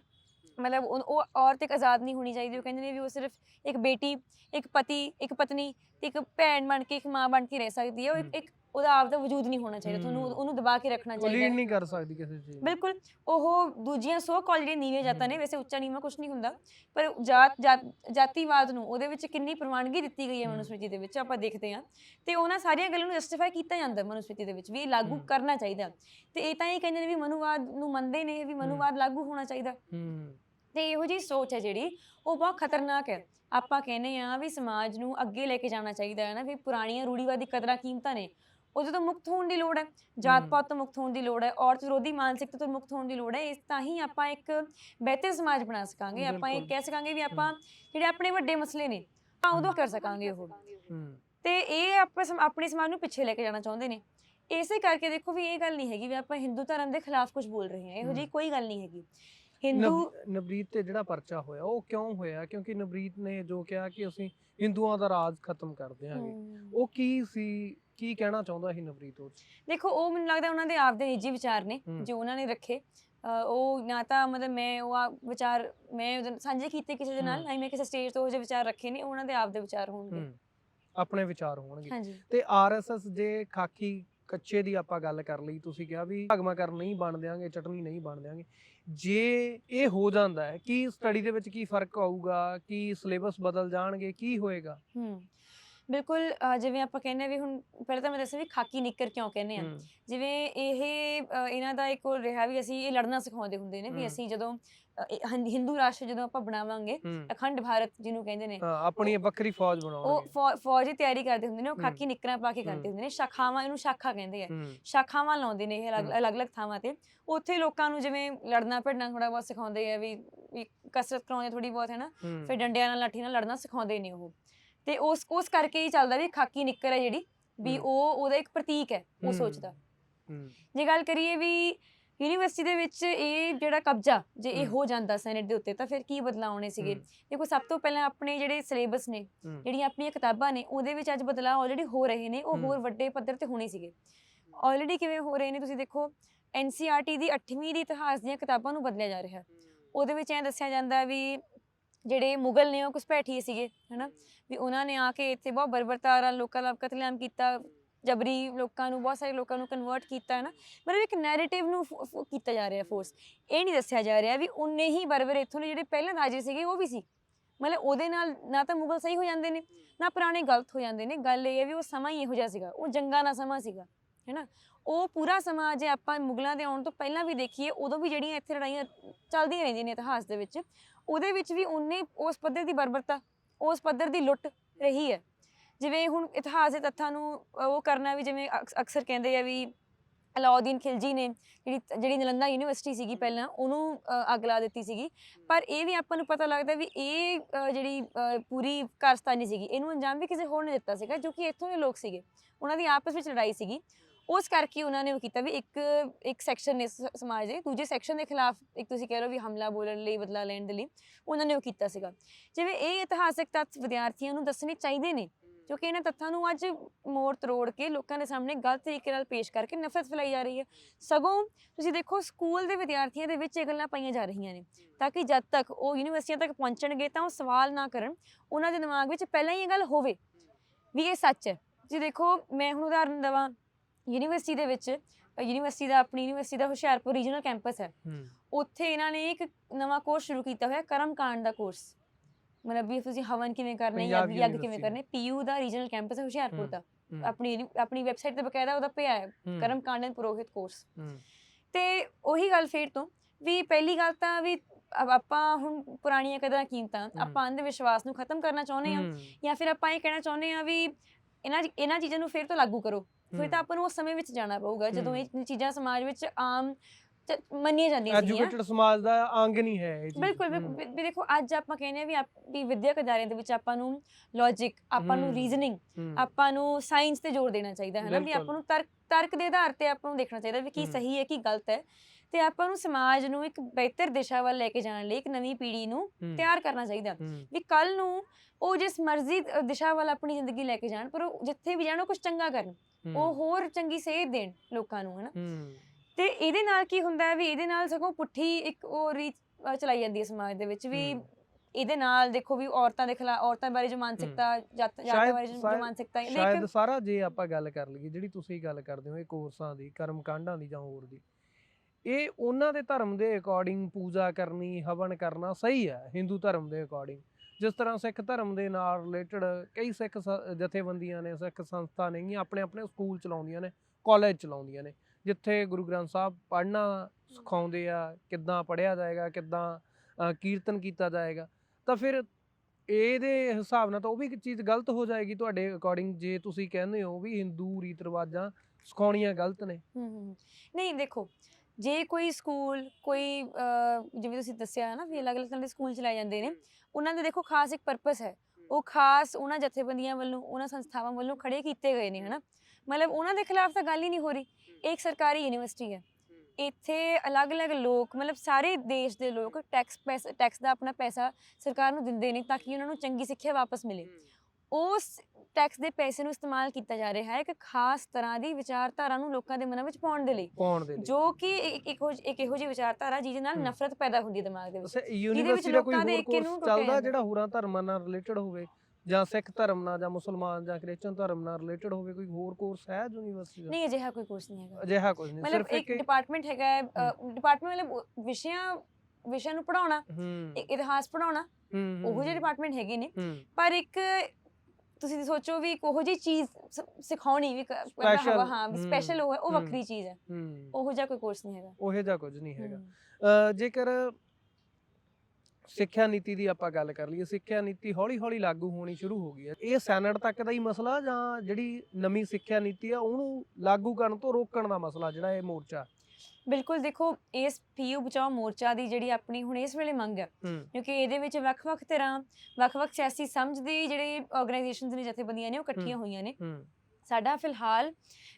ਮਤਲਬ ਉਹ ਔਰਤ ਇੱਕ ਆਜ਼ਾਦ ਨਹੀਂ ਹੋਣੀ ਚਾਹੀਦੀ। ਉਹ ਕਹਿੰਦੇ ਨੇ ਵੀ ਉਹ ਸਿਰਫ ਇੱਕ ਬੇਟੀ ਇੱਕ ਪਤੀ ਇੱਕ ਪਤਨੀ ਤੇ ਇੱਕ ਭੈਣ ਬਣ ਕੇ ਇੱਕ ਮਾਂ ਬਣ ਕੇ ਰਹਿ ਸਕਦੀ ਹੈ। ਉਹ ਇੱਕ ਉਹਦਾ ਆਪ ਦਾ ਵਜੂਦ ਨਹੀਂ ਹੋਣਾ ਚਾਹੀਦਾ ਤੁਹਾਨੂੰ। ਉਹਨੂੰ ਦਬਾ ਕੇ ਰੱਖਣਾ ਚਾਹੀਦਾ
ਲੀਡ
ਹੈ
ਨਹੀਂ ਕਰ ਸਕਦੀ ਕਿਸੇ ਚੀਜ਼ ਨੂੰ।
ਬਿਲਕੁਲ ਉਹ ਦੂਜੀਆਂ ਸੋ ਕਾਲ ਜਿਹੜੀਆਂ ਨੀਵੀਆਂ ਜਾਤਾਂ ਨੇ। ਵੈਸੇ ਉੱਚਾ ਨੀਵਾਂ ਕੁਝ ਨਹੀਂ ਹੁੰਦਾ ਪਰ ਜਾਤ ਜਾਤ- ਜਾਤੀਵਾਦ ਨੂੰ ਉਹਦੇ ਵਿੱਚ ਕਿੰਨੀ ਪ੍ਰਵਾਨਗੀ ਦਿੱਤੀ ਗਈ ਹੈ
ਹਮ।
ਮਨੁਸਮ੍ਰਿਤੀ ਦੇ ਵਿੱਚ ਆਪਾਂ ਦੇਖਦੇ ਹਾਂ ਤੇ ਉਹਨਾਂ ਸਾਰੀਆਂ ਗੱਲਾਂ ਨੂੰ ਜਸਟੀਫਾਈ ਕੀਤਾ ਜਾਂਦਾ ਮਨੁਸਮ੍ਰਿਤੀ ਦੇ ਵਿੱਚ ਵੀ ਇਹ ਲਾਗੂ
ਹਮ।
ਕਰਨਾ ਚਾਹੀਦਾ ਤੇ ਇਹ ਤਾਂ ਇਹ ਕਹਿੰਦੇ ਨੇ ਵੀ ਮਨੂਵਾਦ ਨੂੰ ਮੰਨਦੇ ਨੇ ਵੀ ਮਨੂਵਾਦ ਲਾਗੂ ਹੋਣਾ ਚਾਹੀਦਾ
ਹੂੰ
ਤੇ ਇਹੋ ਜੀ ਸੋਚ ਹੈ ਜਿਹੜੀ ਉਹ ਬਹੁਤ ਖਤਰਨਾਕ ਹੈ ਆਪਾਂ ਕਹਿੰਦੇ ਆ ਵੀ ਸਮਾਜ ਨੂੰ ਅੱਗੇ ਲੈ ਕੇ ਜਾਣਾ ਚਾਹੀਦਾ ਹੈ ਨਾ ਵੀ ਪੁਰਾਣੀਆਂ ਰੂੜੀਵਾਦੀ ਕਦਰਾਂ ਕੀਮਤਾਂ ਨੇ ਉਹਦੇ ਤੋਂ ਮੁਕਤ ਹੋਣ ਦੀ ਲੋੜ ਹੈ ਜਾਤ। ਪਾਤ ਤੋਂ ਮੁਕਤ ਹੋਣ ਦੀ ਲੋੜ ਹੈ ਔਰਤ ਵਿਰੋਧੀ ਮਾਨਸਿਕਤਾ ਤੋਂ ਮੁਕਤ ਹੋਣ ਦੀ ਲੋੜ ਹੈ ਇਸ ਤਾਂ ਹੀ ਆਪਾਂ ਇੱਕ ਬਿਹਤਰ ਸਮਾਜ ਬਣਾ ਸਕਾਂਗੇ। ਆਪਾਂ ਇਹ। ਕਹਿ ਸਕਾਂਗੇ ਵੀ ਆਪਾਂ ਜਿਹੜੇ ਆਪਣੇ ਵੱਡੇ ਮਸਲੇ ਨੇ ਆਪਾਂ ਉਦੋਂ ਕਰ ਸਕਾਂਗੇ ਉਹ। ਤੇ ਇਹ ਆਪਾਂ ਆਪਣੇ ਸਮਾਜ ਨੂੰ ਪਿੱਛੇ ਲੈ ਕੇ ਜਾਣਾ ਚਾਹੁੰਦੇ ਨੇ। ਇਸੇ ਕਰਕੇ ਦੇਖੋ ਵੀ ਇਹ ਗੱਲ ਨਹੀਂ ਹੈਗੀ ਵੀ ਆਪਾਂ ਹਿੰਦੂ ਧਰਮ ਦੇ ਖਿਲਾਫ ਕੁਝ ਬੋਲ ਰਹੇ ਹਾਂ ਇਹੋ ਜਿਹੀ। ਕੋਈ ਗੱਲ ਨਹੀਂ ਹੈਗੀ। ਹਿੰਦੂ
ਨਵ- ਨਵਰੀਤ ਤੇ ਜਿਹੜਾ ਪਰਚਾ ਹੋਇਆ ਉਹ ਕਿਉਂ ਹੋਇਆ ਕਿਉਂਕਿ ਨਵਰੀਤ ਨੇ ਜੋ ਕਿਹਾ ਕਿ ਅਸੀਂ ਹਿੰਦੂਆਂ ਦਾ ਰਾਜ ਖਤਮ ਕਰ ਦਿਆਂਗੇ। ਉਹ ਕੀ ਸੀ ਕੀ ਕਹਿਣਾ ਚਾਹੁੰਦਾ ਸੀ ਨਵਰੀਤ ਉਹ?
ਦੇਖੋ ਉਹ ਮੈਨੂੰ ਲੱਗਦਾ ਉਹਨਾਂ ਦੇ ਆਪਦੇ ਨਿੱਜੀ ਵਿਚਾਰ ਨੇ। ਜੋ ਉਹਨਾਂ ਨੇ ਰੱਖੇ ਉਹ ਨਾ ਤਾਂ ਮਤਲਬ ਮੈਂ ਉਹ ਵਿਚਾਰ ਮੈਂ ਸਾਂਝੇ ਕੀਤੇ ਕਿਸੇ ਦੇ ਨਾਲ
ਹਮ।
ਨਾ ਹੀ ਮੈਂ ਕਿਸੇ ਸਟੇਜ ਤੋਂ ਉਹ ਜਿਹੇ ਵਿਚਾਰ ਰੱਖੇ ਨੇ ਉਹ ਉਹਨਾਂ ਦੇ ਆਪਦੇ ਵਿਚਾਰ ਹੋਣਗੇ
ਆਪਣੇ ਵਿਚਾਰ ਹੋਣਗੇ ਤੇ ਆਰਐਸਐਸ ਜੇ ਖਾਕੀ ਕੱਚੇ ਦੀ ਆਪਾਂ ਗੱਲ ਕਰ ਲਈ ਤੁਸੀਂ ਕਿਹਾ ਵੀ ਭਗਮਾ ਕਰ ਨਹੀਂ ਬਣ ਦਿਆਂਗੇ ਚਟਨੀ ਨਹੀਂ ਬਣ ਦਿਆਂਗੇ ਜੇ ਇਹ ਹੋ ਜਾਂਦਾ ਹੈ, ਕੀ ਸਟੱਡੀ ਦੇ ਵਿੱਚ ਕੀ ਫ਼ਰਕ ਆਊਗਾ, ਕੀ ਸਿਲੇਬਸ ਬਦਲ ਜਾਣਗੇ, ਕੀ ਹੋਏਗਾ?
ਹੂੰ। ਬਿਲਕੁਲ ਜਿਵੇਂ ਆਪਾਂ ਕਹਿੰਦੇ ਵੀ ਹੁਣ ਪਹਿਲਾਂ ਤਾਂ ਮੈਂ ਦੱਸਿਆ ਵੀ ਖਾਕੀ ਨਿੱਕਰ ਕਿਉਂ ਕਹਿੰਦੇ ਆ? ਜਿਵੇਂ ਇਹ ਇਹਨਾਂ ਦਾ ਇੱਕ ਉਹ ਰਿਹਾ ਵੀ ਅਸੀਂ ਇਹ ਲੜਨਾ ਸਿਖਾਉਂਦੇ ਹੁੰਦੇ ਨੇ ਵੀ। ਅਸੀਂ ਜਦੋਂ ਹਿੰਦੂ ਰਾਸ਼ਟਰ ਜਦੋਂ ਆਪਾਂ ਬਣਾਵਾਂਗੇ ਅਖੰਡ ਭਾਰਤ ਜਿਹਨੂੰ ਕਹਿੰਦੇ ਨੇ
ਆਪਣੀ ਵੱਖਰੀ ਫੌਜ
ਉਹ
ਬਣਾਉਣਗੇ
ਫੌ- ਫੌਜ ਦੀ ਤਿਆਰੀ ਕਰਦੇ ਹੁੰਦੇ ਨੇ ਉਹ। ਖਾਕੀ ਨਿੱਕਰਾਂ ਪਾ ਕੇ ਕਰਦੇ। ਹੁੰਦੇ ਨੇ ਸ਼ਾਖਾਵਾਂ ਇਹਨੂੰ ਸ਼ਾਖਾ ਕਹਿੰਦੇ ਆ। ਸ਼ਾਖਾਵਾਂ ਲਾਉਂਦੇ ਨੇ ਇਹ। ਅਲੱਗ-ਅਲੱਗ ਥਾਵਾਂ ਤੇ। ਉੱਥੇ ਲੋਕਾਂ ਨੂੰ ਜਿਵੇਂ ਲੜਨਾ ਭਿੜਨਾ ਥੋੜਾ ਬਹੁਤ ਸਿਖਾਉਂਦੇ ਆ ਵੀ ਕਸਰਤ ਕਰਾਉਂਦੇ ਥੋੜੀ ਬਹੁਤ ਹੈ ਨਾ? ਫਿਰ ਡੰਡਿਆਂ ਨਾਲ ਲਾਠੀ ਨਾਲ ਲੜਨਾ ਸਿਖਾਉਂਦੇ ਨੇ ਉਹ। ਤੇ ਉਸ ਉਸ ਕਰਕੇ ਹੀ ਚੱਲਦਾ ਵੀ ਖਾਕੀ ਨਿੱਕਰ ਹੈ ਜਿਹੜੀ ਵੀ
ਹਮ।
ਉਹ ਉਹਦਾ ਇੱਕ ਪ੍ਰਤੀਕ ਹੈ ਉਹ
ਹਮ।
ਸੋਚਦਾ
ਹੂੰ
ਜੇ ਗੱਲ ਕਰੀਏ ਵੀ ਯੂਨੀਵਰਸਿਟੀ ਦੇ ਵਿੱਚ ਇਹ ਜਿਹੜਾ ਕਬਜ਼ਾ ਜੇ ਇਹ
ਹਮ।
ਹੋ ਜਾਂਦਾ ਸੈਨੇਟ ਦੇ ਉੱਤੇ ਤਾਂ ਫਿਰ ਕੀ ਬਦਲਾਅ ਆਉਣੇ ਸੀਗੇ ਦੇਖੋ ਸਭ ਤੋਂ ਪਹਿਲਾਂ ਆਪਣੇ ਜਿਹੜੇ ਸਿਲੇਬਸ ਨੇ ਜਿਹੜੀਆਂ ਆਪਣੀਆਂ ਕਿਤਾਬਾਂ ਨੇ ਉਹਦੇ ਵਿੱਚ ਅੱਜ ਬਦਲਾਅ ਆਲਰੇਡੀ ਹੋ ਰਹੇ ਨੇ ਉਹ
ਹਮ।
ਹੋਰ ਵੱਡੇ ਪੱਧਰ ਤੇ ਹੋਣੇ ਸੀਗੇ ਆਲਰੇਡੀ ਕਿਵੇਂ ਹੋ ਰਹੇ ਨੇ ਤੁਸੀਂ ਦੇਖੋ ਐਨਸੀਆਰਟੀ ਦੀ 8ਵੀਂ ਦੀ ਇਤਿਹਾਸ ਦੀਆਂ ਕਿਤਾਬਾਂ ਨੂੰ ਬਦਲਿਆ ਜਾ ਰਿਹਾ ਉਹਦੇ ਵਿੱਚ ਐਂ ਦੱਸਿਆ ਜਾਂਦਾ ਵੀ ਜਿਹੜੇ ਮੁਗਲ ਨੇ ਉਹ ਘੁਸਪੈਠੀਏ ਸੀਗੇ, ਹਨਾ? ਵੀ ਉਹਨਾਂ ਨੇ ਆ ਕੇ ਇੱਥੇ ਬਹੁਤ ਬਰਬਰਤਾਰ ਲੋਕਾਂ ਦਾ ਕਤਲੇਆਮ ਕੀਤਾ, ਜਬਰੀ ਲੋਕਾਂ ਨੂੰ, ਬਹੁਤ ਸਾਰੇ ਲੋਕਾਂ ਨੂੰ ਕਨਵਰਟ ਕੀਤਾ ਹੈ ਨਾ ਮਤਲਬ ਇੱਕ ਨੈਰੇਟਿਵ ਨੂੰ ਫੋ- ਕੀਤਾ ਜਾ ਰਿਹਾ ਫੋਰਸ ਇਹ ਨਹੀਂ ਦੱਸਿਆ ਜਾ ਰਿਹਾ ਵੀ ਉਨੇ ਹੀ ਬਰਬਰ ਇੱਥੋਂ ਦੇ ਜਿਹੜੇ ਪਹਿਲਾਂ ਰਾਜੇ ਸੀਗੇ, ਉਹ ਵੀ ਸੀ। ਮਤਲਬ ਉਹਦੇ ਨਾਲ ਨਾ ਤਾਂ ਮੁਗਲ ਸਹੀ ਹੋ ਜਾਂਦੇ ਨੇ, ਨਾ ਪੁਰਾਣੇ ਗਲਤ ਹੋ ਜਾਂਦੇ ਨੇ। ਗੱਲ ਇਹ ਹੈ ਵੀ ਉਹ ਸਮਾਂ ਹੀ ਇਹੋ ਜਿਹਾ ਸੀਗਾ। ਉਹ ਜੰਗਾਂ ਦਾ ਸਮਾਂ ਸੀਗਾ। ਹੈਨਾ? ਉਹ ਪੂਰਾ ਸਮਾਂ ਜੇ ਆਪਾਂ ਮੁਗਲਾਂ ਦੇ ਆਉਣ ਤੋਂ ਪਹਿਲਾਂ ਵੀ ਦੇਖੀਏ, ਉਦੋਂ ਵੀ ਜਿਹੜੀਆਂ ਇੱਥੇ ਲੜਾਈਆਂ ਚੱਲਦੀਆਂ ਰਹਿੰਦੀਆਂ ਨੇ ਇਤਿਹਾਸ ਦੇ ਵਿੱਚ, ਉਹਦੇ ਵਿੱਚ ਵੀ ਉਹਨੇ ਉਸ ਪੱਧਰ ਦੀ ਬਰਬਰਤਾ, ਉਸ ਪੱਧਰ ਦੀ ਲੁੱਟ ਰਹੀ ਹੈ। ਜਿਵੇਂ ਹੁਣ ਇਤਿਹਾਸ ਦੇ ਤੱਥਾਂ ਨੂੰ ਉਹ ਕਰਨਾ ਵੀ ਜਿਵੇਂ ਅਕਸ- ਅਕਸਰ ਕਹਿੰਦੇ ਆ ਵੀ ਅਲਾਉਦੀਨ ਖਿਲਜੀ ਨੇ ਜਿਹੜੀ ਜਿਹੜੀ ਨਲੰਦਾ ਯੂਨੀਵਰਸਿਟੀ ਸੀਗੀ ਪਹਿਲਾਂ, ਉਹਨੂੰ ਅੱਗ ਲਾ ਦਿੱਤੀ ਸੀਗੀ। ਪਰ ਇਹ ਵੀ ਆਪਾਂ ਨੂੰ ਪਤਾ ਲੱਗਦਾ ਵੀ ਇਹ ਜਿਹੜੀ ਪੂਰੀ ਕਾਰਸਤਾਨੀ ਸੀਗੀ, ਇਹਨੂੰ ਅੰਜਾਮ ਵੀ ਕਿਸੇ ਹੋਰ ਨੇ ਦਿੱਤਾ ਸੀਗਾ, ਜੋ ਕਿ ਇੱਥੋਂ ਦੇ ਲੋਕ ਸੀਗੇ। ਉਹਨਾਂ ਦੀ ਆਪਸ ਵਿੱਚ ਲੜਾਈ ਸੀਗੀ। ਉਸ ਕਰਕੇ ਉਹਨਾਂ ਨੇ ਉਹ ਕੀਤਾ ਵੀ ਇੱਕ ਇੱਕ ਸੈਕਸ਼ਨ ਨੇ ਸ- ਸਮਾਜ ਦੇ, ਦੂਜੇ ਸੈਕਸ਼ਨ ਦੇ ਖਿਲਾਫ ਇੱਕ ਤੁਸੀਂ ਕਹਿ ਲਓ ਵੀ ਹਮਲਾ ਬੋਲਣ ਲਈ ਬਦਲਾ ਲੈਣ ਦੇ ਲਈ ਉਹਨਾਂ ਨੇ ਉਹ ਕੀਤਾ ਸੀਗਾ। ਜਿਵੇਂ ਇਹ ਇਤਿਹਾਸਕ ਤੱਥ ਵਿਦਿਆਰਥੀਆਂ ਨੂੰ ਦੱਸਣੇ ਚਾਹੀਦੇ ਨੇ, ਕਿਉਂਕਿ ਇਹਨਾਂ ਤੱਥਾਂ ਨੂੰ ਅੱਜ ਮੋੜ ਤਰੋੜ ਕੇ ਲੋਕਾਂ ਦੇ ਸਾਹਮਣੇ ਗਲਤ ਤਰੀਕੇ ਨਾਲ ਪੇਸ਼ ਕਰਕੇ ਨਫ਼ਰਤ ਫੈਲਾਈ ਜਾ ਰਹੀ ਹੈ। ਸਗੋਂ ਤੁਸੀਂ ਦੇਖੋ ਸਕੂਲ ਦੇ ਵਿਦਿਆਰਥੀਆਂ ਦੇ ਵਿੱਚ ਇਹ ਗੱਲਾਂ ਪਾਈਆਂ ਜਾ ਰਹੀਆਂ ਨੇ, ਤਾਂ ਕਿ ਜਦ ਤੱਕ ਉਹ ਯੂਨੀਵਰਸਿਟੀਆਂ ਤੱਕ ਪਹੁੰਚਣਗੇ ਤਾਂ ਉਹ ਸਵਾਲ ਨਾ ਕਰਨ, ਉਹਨਾਂ ਦੇ ਦਿਮਾਗ ਵਿੱਚ ਪਹਿਲਾਂ ਹੀ ਇਹ ਗੱਲ ਹੋਵੇ ਵੀ ਇਹ ਸੱਚ ਹੈ। ਜੀ ਦੇਖੋ, ਮੈਂ ਹੁਣ ਉਦਾਹਰਨ ਦਵਾਂ ਯੂਨੀਵਰਸਿਟੀ ਦੇ ਵਿੱਚ ਯੂਨੀਵਰਸਿਟੀ ਦਾ ਆਪਣੀ ਯੂਨੀਵਰਸਿਟੀ ਦਾ ਹੁਸ਼ਿਆਰਪੁਰ ਰੀਜਨਲ ਕੈਂਪਸ ਹੈ।
ਹੂੰ।
ਉੱਥੇ ਇਹਨਾਂ ਨੇ ਇੱਕ ਨਵਾਂ ਕੋਰਸ ਸ਼ੁਰੂ ਕੀਤਾ ਹੋਇਆ ਕਰਮਕਾਂਡ ਦਾ ਕੋਰਸ ਮਤਲਬ ਵੀ ਤੁਸੀਂ ਹਵਨ ਕਿਵੇਂ ਕਰਨੇ ਜਾਂ
ਪੰਜਾਬ
ਯੱਗ ਕਿਵੇਂ ਕਰਨੇ ਪੀਯੂ ਦਾ ਰੀਜਨਲ ਕੈਂਪਸ ਹੈ ਹੁਸ਼ਿਆਰਪੁਰ ਦਾ।
ਹੂੰ,
ਆਪਣੀ ਆਪਣੀ ਵੈਬਸਾਈਟ ਤੇ ਬਕਾਇਦਾ ਉਹਦਾ ਪਿਆ ਹੈ
ਹੂੰ,
ਕਰਮਕਾਂਡ ਐਂਡ ਪੁਰੋਹਿਤ ਕੋਰਸ
ਹੂੰ,
ਤੇ ਉਹੀ ਗੱਲ ਫੇਰ ਤੋਂ ਵੀ ਪਹਿਲੀ ਗੱਲ ਤਾਂ ਵੀ ਅਬ ਆਪਾਂ ਹੁਣ ਪੁਰਾਣੀਆਂ ਕਦਰਾਂ ਕੀਮਤਾਂ। ਆਪਾਂ ਅੰਧ ਵਿਸ਼ਵਾਸ ਨੂੰ ਖਤਮ ਕਰਨਾ ਚਾਹੁੰਦੇ ਹਾਂ
ਹੂੰ,
ਜਾਂ ਫਿਰ ਆਪਾਂ ਇਹ ਕਹਿਣਾ ਚਾਹੁੰਦੇ ਹਾਂ ਵੀ ਇਹਨਾਂ ਇਹਨਾਂ ਚੀਜ਼ਾਂ ਨੂੰ ਫਿਰ ਤੋਂ ਲਾਗੂ ਕਰੋ ਫਿਰ। ਤਾਂ ਆਪਾਂ ਨੂੰ ਉਸ ਸਮੇਂ ਵਿੱਚ ਜਾਣਾ ਪਊਗਾ ਜਦੋਂ। ਇਹ ਚੀਜ਼ਾਂ ਸਮਾਜ ਵਿੱਚ ਆਮ ਮੰਨੀਆਂ ਜਾਂਦੀਆਂ ਸੀਗੀਆਂ
ਐਜੂਕੇਟਡ ਸਮਾਜ ਦਾ ਅੰਗ ਨਹੀਂ ਹੈ ਇਹ
ਬਿਲਕੁਲ ਵੀ ਦੇਖੋ ਅੱਜ ਆਪਾਂ ਕਹਿੰਦੇ ਆ ਵੀ ਆਪ- ਵੀ ਵਿਦਿਅਕ ਅਦਾਰਿਆਂ ਦੇ ਵਿੱਚ ਆਪਾਂ ਨੂੰ ਲੌਜੀਕ ਆਪਾਂ ਨੂੰ। ਰੀਜ਼ਨਿੰਗ ਆਪਾਂ ਨੂੰ ਸਾਇੰਸ ਤੇ ਜ਼ੋਰ ਦੇਣਾ ਚਾਹੀਦਾ ਹੈ ਨਾ ਵੀ। ਆਪਾਂ ਨੂੰ ਤਰਕ ਤਰਕ ਦੇ ਆਧਾਰ ਤੇ ਆਪਾਂ ਨੂੰ ਦੇਖਣਾ ਚਾਹੀਦਾ ਵੀ ਕੀ। ਸਹੀ ਹੈ ਕੀ ਗਲਤ ਹੈ ਤੇ ਆਪਾਂ ਨੂੰ ਸਮਾਜ ਨੂੰ ਇੱਕ ਬਿਹਤਰ ਦਿਸ਼ਾ ਵੱਲ ਲੈ ਕੇ ਜਾਣ ਲਈ ਇੱਕ ਨਵੀਂ ਪੀੜ੍ਹੀ ਨੂੰ
ਹੂੰ,
ਤਿਆਰ ਕਰਨਾ ਚਾਹੀਦਾ।
ਹੂੰ,
ਵੀ ਕੱਲ ਨੂੰ ਉਹ ਜਿਸ ਮਰਜ਼ੀ ਅ, ਦਿਸ਼ਾ ਵੱਲ ਆਪਣੀ ਜ਼ਿੰਦਗੀ ਲੈ ਕੇ ਜਾਣ ਪਰ ਉਹ ਜਿੱਥੇ ਵੀ ਜਾਣ ਉਹ ਕੁਝ ਚੰਗਾ ਕਰਨ।
ਹੂੰ,
ਉਹ ਹੋਰ ਚੰਗੀ ਸੇਧ ਦੇਣ ਲੋਕਾਂ ਨੂੰ ਹਨਾ?
ਹੂੰ,
ਤੇ ਇਹਦੇ ਨਾਲ ਕੀ ਹੁੰਦਾ ਹੈ ਵੀ ਇਹਦੇ ਨਾਲ ਸਗੋਂ ਪੁੱਠੀ ਇੱਕ ਉਹ ਅ, ਚਲਾਈ ਜਾਂਦੀ ਹੈ ਸਮਾਜ ਦੇ ਵਿੱਚ ਵੀ
ਹੂੰ।
ਇਹਦੇ ਨਾਲ ਦੇਖੋ ਵੀ ਔਰਤਾਂ ਦੇ ਖਿਲਾਫ ਔਰਤਾਂ ਬਾਰੇ ਜੋ ਮਾਨਸਿਕਤਾ ਜੱਤ ਜਾਤਾਂ ਬਾਰੇ ਜੋ
ਸ਼ਾਇਦ-
ਮਾਨਸਿਕਤਾ ਹੈ
ਸ਼ਾਇਦ
ਲੇਕਿਨ
ਸਾਰਾ ਜੇ ਆਪਾਂ ਗੱਲ ਕਰ ਲਈਏ ਜਿਹੜੀ ਤੁਸੀਂ ਗੱਲ ਕਰਦੇ ਹੋ ਇਹ ਕੋਰਸਾਂ ਦੀ ਕਰਮ ਕਾਂਡਾਂ ਦੀ ਜਾਂ ਹੋਰ ਦੀ ਇਹ ਉਹਨਾਂ ਦੇ ਧਰਮ ਦੇ ਅਕੋਰਡਿੰਗ ਪੂਜਾ ਕਰਨੀ, ਹਵਨ ਕਰਨਾ ਸਹੀ ਹੈ, ਹਿੰਦੂ ਧਰਮ ਦੇ ਅਕੋਰਡਿੰਗ ਜਿਸ ਤਰ੍ਹਾਂ ਸਿੱਖ ਧਰਮ ਦੇ ਨਾਲ ਰਿਲੇਟਡ ਕਈ ਸਿੱਖ ਸ- ਜਥੇਬੰਦੀਆਂ ਨੇ, ਸਿੱਖ ਸੰਸਥਾ ਨੇ ਆਪਣੇ ਆਪਣੇ ਸਕੂਲ ਚਲਾਉਂਦੀਆਂ ਨੇ ਕਾਲਜ ਚਲਾਉਂਦੀਆਂ ਨੇ, ਜਿੱਥੇ ਗੁਰੂ ਗ੍ਰੰਥ ਸਾਹਿਬ ਪੜ੍ਹਨਾ ਸਿਖਾਉਂਦੇ ਆ, ਕਿੱਦਾਂ ਪੜ੍ਹਿਆ ਜਾਏਗਾ, ਕਿੱਦਾਂ ਕੀਰਤਨ ਕੀਤਾ ਜਾਏਗਾ। ਤਾਂ ਫਿਰ ਇਹਦੇ ਹਿਸਾਬ ਨਾਲ ਤਾਂ ਉਹ ਵੀ ਇੱਕ ਚੀਜ਼ ਗਲਤ ਹੋ ਜਾਏਗੀ ਤੁਹਾਡੇ ਅਕੋਰਡਿੰਗ ਜੇ ਤੁਸੀਂ ਕਹਿੰਦੇ ਹੋ ਵੀ ਹਿੰਦੂ ਰੀਤ ਰਿਵਾਜਾਂ ਸਿਖਾਉਣੀਆਂ ਗਲਤ ਨੇ।
ਨਹੀਂ, ਦੇਖੋ ਜੇ ਕੋਈ ਸਕੂਲ ਕੋਈ ਜਿਵੇਂ ਤੁਸੀਂ ਦੱਸਿਆ ਹੈ ਨਾ ਵੀ ਅਲੱਗ-ਅਲੱਗ ਤਰ੍ਹਾਂ ਦੇ ਸਕੂਲ ਚਲਾਏ ਜਾਂਦੇ ਨੇ ਉਹਨਾਂ ਦੇ ਦੇਖੋ ਖਾਸ ਇੱਕ ਪਰਪਸ ਹੈ। ਉਹ ਖਾਸ ਉਹਨਾਂ ਜਥੇਬੰਦੀਆਂ ਵੱਲੋਂ ਉਹਨਾਂ ਸੰਸਥਾਵਾਂ ਵੱਲੋਂ ਖੜੇ ਕੀਤੇ ਗਏ ਨੇ ਹਨਾ? ਮਤਲਬ ਉਹਨਾਂ ਦੇ ਖਿਲਾਫ ਤਾਂ ਗੱਲ ਹੀ ਨਹੀਂ ਹੋ ਰਹੀ। ਇੱਕ ਸਰਕਾਰੀ ਯੂਨੀਵਰਸਿਟੀ ਹੈ। ਇੱਥੇ ਅਲੱਗ-ਅਲੱਗ ਲੋਕ ਮਤਲਬ ਸਾਰੇ ਦੇਸ਼ ਦੇ ਲੋਕ ਟੈਕਸ ਟੈਕਸ ਦਾ ਆਪਣਾ ਪੈਸਾ ਸਰਕਾਰ ਨੂੰ ਦਿੰਦੇ ਨੇ ਤਾਂ ਕਿ ਉਹਨਾਂ ਨੂੰ ਚੰਗੀ ਸਿੱਖਿਆ ਵਾਪਸ ਮਿਲੇ। ਉਸ ਟੈਕਸ ਦੇ ਪੈਸੇ ਨੂੰ ਇਸਤੇਮਾਲ ਕੀਤਾ ਜਾ ਰਿਹਾ ਹੈ ਇੱਕ ਖਾਸ ਤਰ੍ਹਾਂ ਦੀ ਵਿਚਾਰਧਾਰਾ ਨੂੰ ਲੋਕਾਂ ਦੇ ਮਨਾਂ ਵਿੱਚ ਪਾਉਣ ਦੇ ਲਈ।
ਪਾਉਣ ਦੇ ਲਈ।
ਜੋ ਕਿ ਇੱਕ ਇਹੋ ਇੱਕ ਇਹੋ ਜਿਹੀ ਵਿਚਾਰਧਾਰਾ ਜਿਹਦੇ ਨਾਲ। ਨਫ਼ਰਤ ਪੈਦਾ ਹੁੰਦੀ ਹੈ ਦਿਮਾਗ ਦੇ ਵਿੱਚ।
ਯੂਨੀਵਰਸਿਟੀ ਦਾ ਕੋਈ ਹੋਰ ਕੋਰਸ ਚੱਲਦਾ। ਜਿਹੜਾ ਹੋਰਾਂ ਧਰਮਾਂ ਨਾਲ ਰਿਲੇਟਡ ਹੋਵੇ ਜਾਂ ਸਿੱਖ ਧਰਮ ਨਾਲ ਜਾਂ ਮੁਸਲਮਾਨ ਜਾਂ ਕ੍ਰਿਸਚਨ ਧਰਮ ਨਾਲ ਰਿਲੇਟਡ ਹੋਵੇ ਕੋਈ ਹੋਰ ਕੋਰਸ ਹੈ ਯੂਨੀਵਰਸਿਟੀ ਦਾ?
ਨਹੀਂ ਅਜਿਹਾ ਕੋਈ ਕੋਰਸ ਨਹੀਂ ਹੈਗਾ।
ਅਜਿਹਾ ਕੁਝ ਨਹੀਂ ਸਿਰਫ
ਇੱਕ ਡਿਪਾਰਟਮੈਂਟ ਹੈਗਾ ਡਿਪਾਰਟਮੈਂਟ ਮਤਲਬ ਵਿਸ਼ਿਆਂ ਵਿਸ਼ਿਆਂ ਨੂੰ ਪੜਾਉਣਾ ਇਤਿਹਾਸ ਪੜਾਉਣਾ ਉਹੋ ਜਿਹੇ ਡਿਪਾਰਟਮੈਂਟ ਹੈਗੇ ਨੇ। ਪਰ ਇੱਕ ਤੁਸੀਂ ਸੋਚੋ ਵੀ ਇੱਕ ਉਹੋ ਜਿਹੀ ਚੀਜ਼ ਸ- ਸਿਖਾਉਣੀ ਵੀ ਕ-
Special,
ਹਾਂ ਵੀ
ਹਮ,
ਸਪੈਸ਼ਲ ਉਹ ਹੈ ਉਹ
ਹਮ।
ਵੱਖਰੀ ਚੀਜ਼ ਹੈ।
ਹੂੰ।
ਉਹੋ ਜਿਹਾ ਕੋਈ ਕੋਰਸ ਨਹੀਂ ਹੈਗਾ।
ਉਹੇ ਜਿਹਾ ਕੁਝ ਨਹੀਂ ਹੈਗਾ।
ਹਮ।
ਜੇਕਰ ਸਿੱਖਿਆ ਨੀਤੀ ਦੀ ਆਪਾਂ ਗੱਲ ਕਰ ਲਈਏ ਸਿੱਖਿਆ ਨੀਤੀ ਹੌਲੀ-ਹੌਲੀ ਲਾਗੂ ਹੋਣੀ ਸ਼ੁਰੂ ਹੋ ਗਈ ਹੈ। ਇਹ ਸੈਨੇਟ ਤੱਕ ਦਾ ਹੀ ਮਸਲਾ ਜਾਂ ਜਿਹੜੀ ਨਵੀਂ ਸਿੱਖਿਆ ਨੀਤੀ ਆ ਉਹਨੂੰ ਲਾਗੂ ਕਰਨ ਤੋਂ ਰੋਕਣ ਦਾ ਮਸਲਾ ਜਿਹੜਾ ਇਹ ਮੋਰਚਾ?
ਬਿਲਕੁਲ ਦੇਖੋ ਇਸ ਪੀਯੂ ਬਚਾਓ ਮੋਰਚਾ ਦੀ ਜਿਹੜੀ ਆਪਣੀ ਹੁਣ ਇਸ ਵੇਲੇ ਮੰਗ ਹੈ ਕਿਉਂਕਿ ਇਹਦੇ ਵਿੱਚ ਵੱਖ-ਵੱਖ ਤਰ੍ਹਾਂ ਵੱਖ-ਵੱਖ ਸਿਆਸੀ ਸਮਝ ਦੇ ਜਿਹੜੇ ਆਰਗੇਨਾਈਜੇਸ਼ਨਸ ਨੇ ਜਥੇਬੰਦੀਆਂ ਨੇ ਉਹ ਇਕੱਠੀਆਂ। ਹੋਈਆਂ ਨੇ। ਸਾਡਾ ਫਿਲਹਾਲ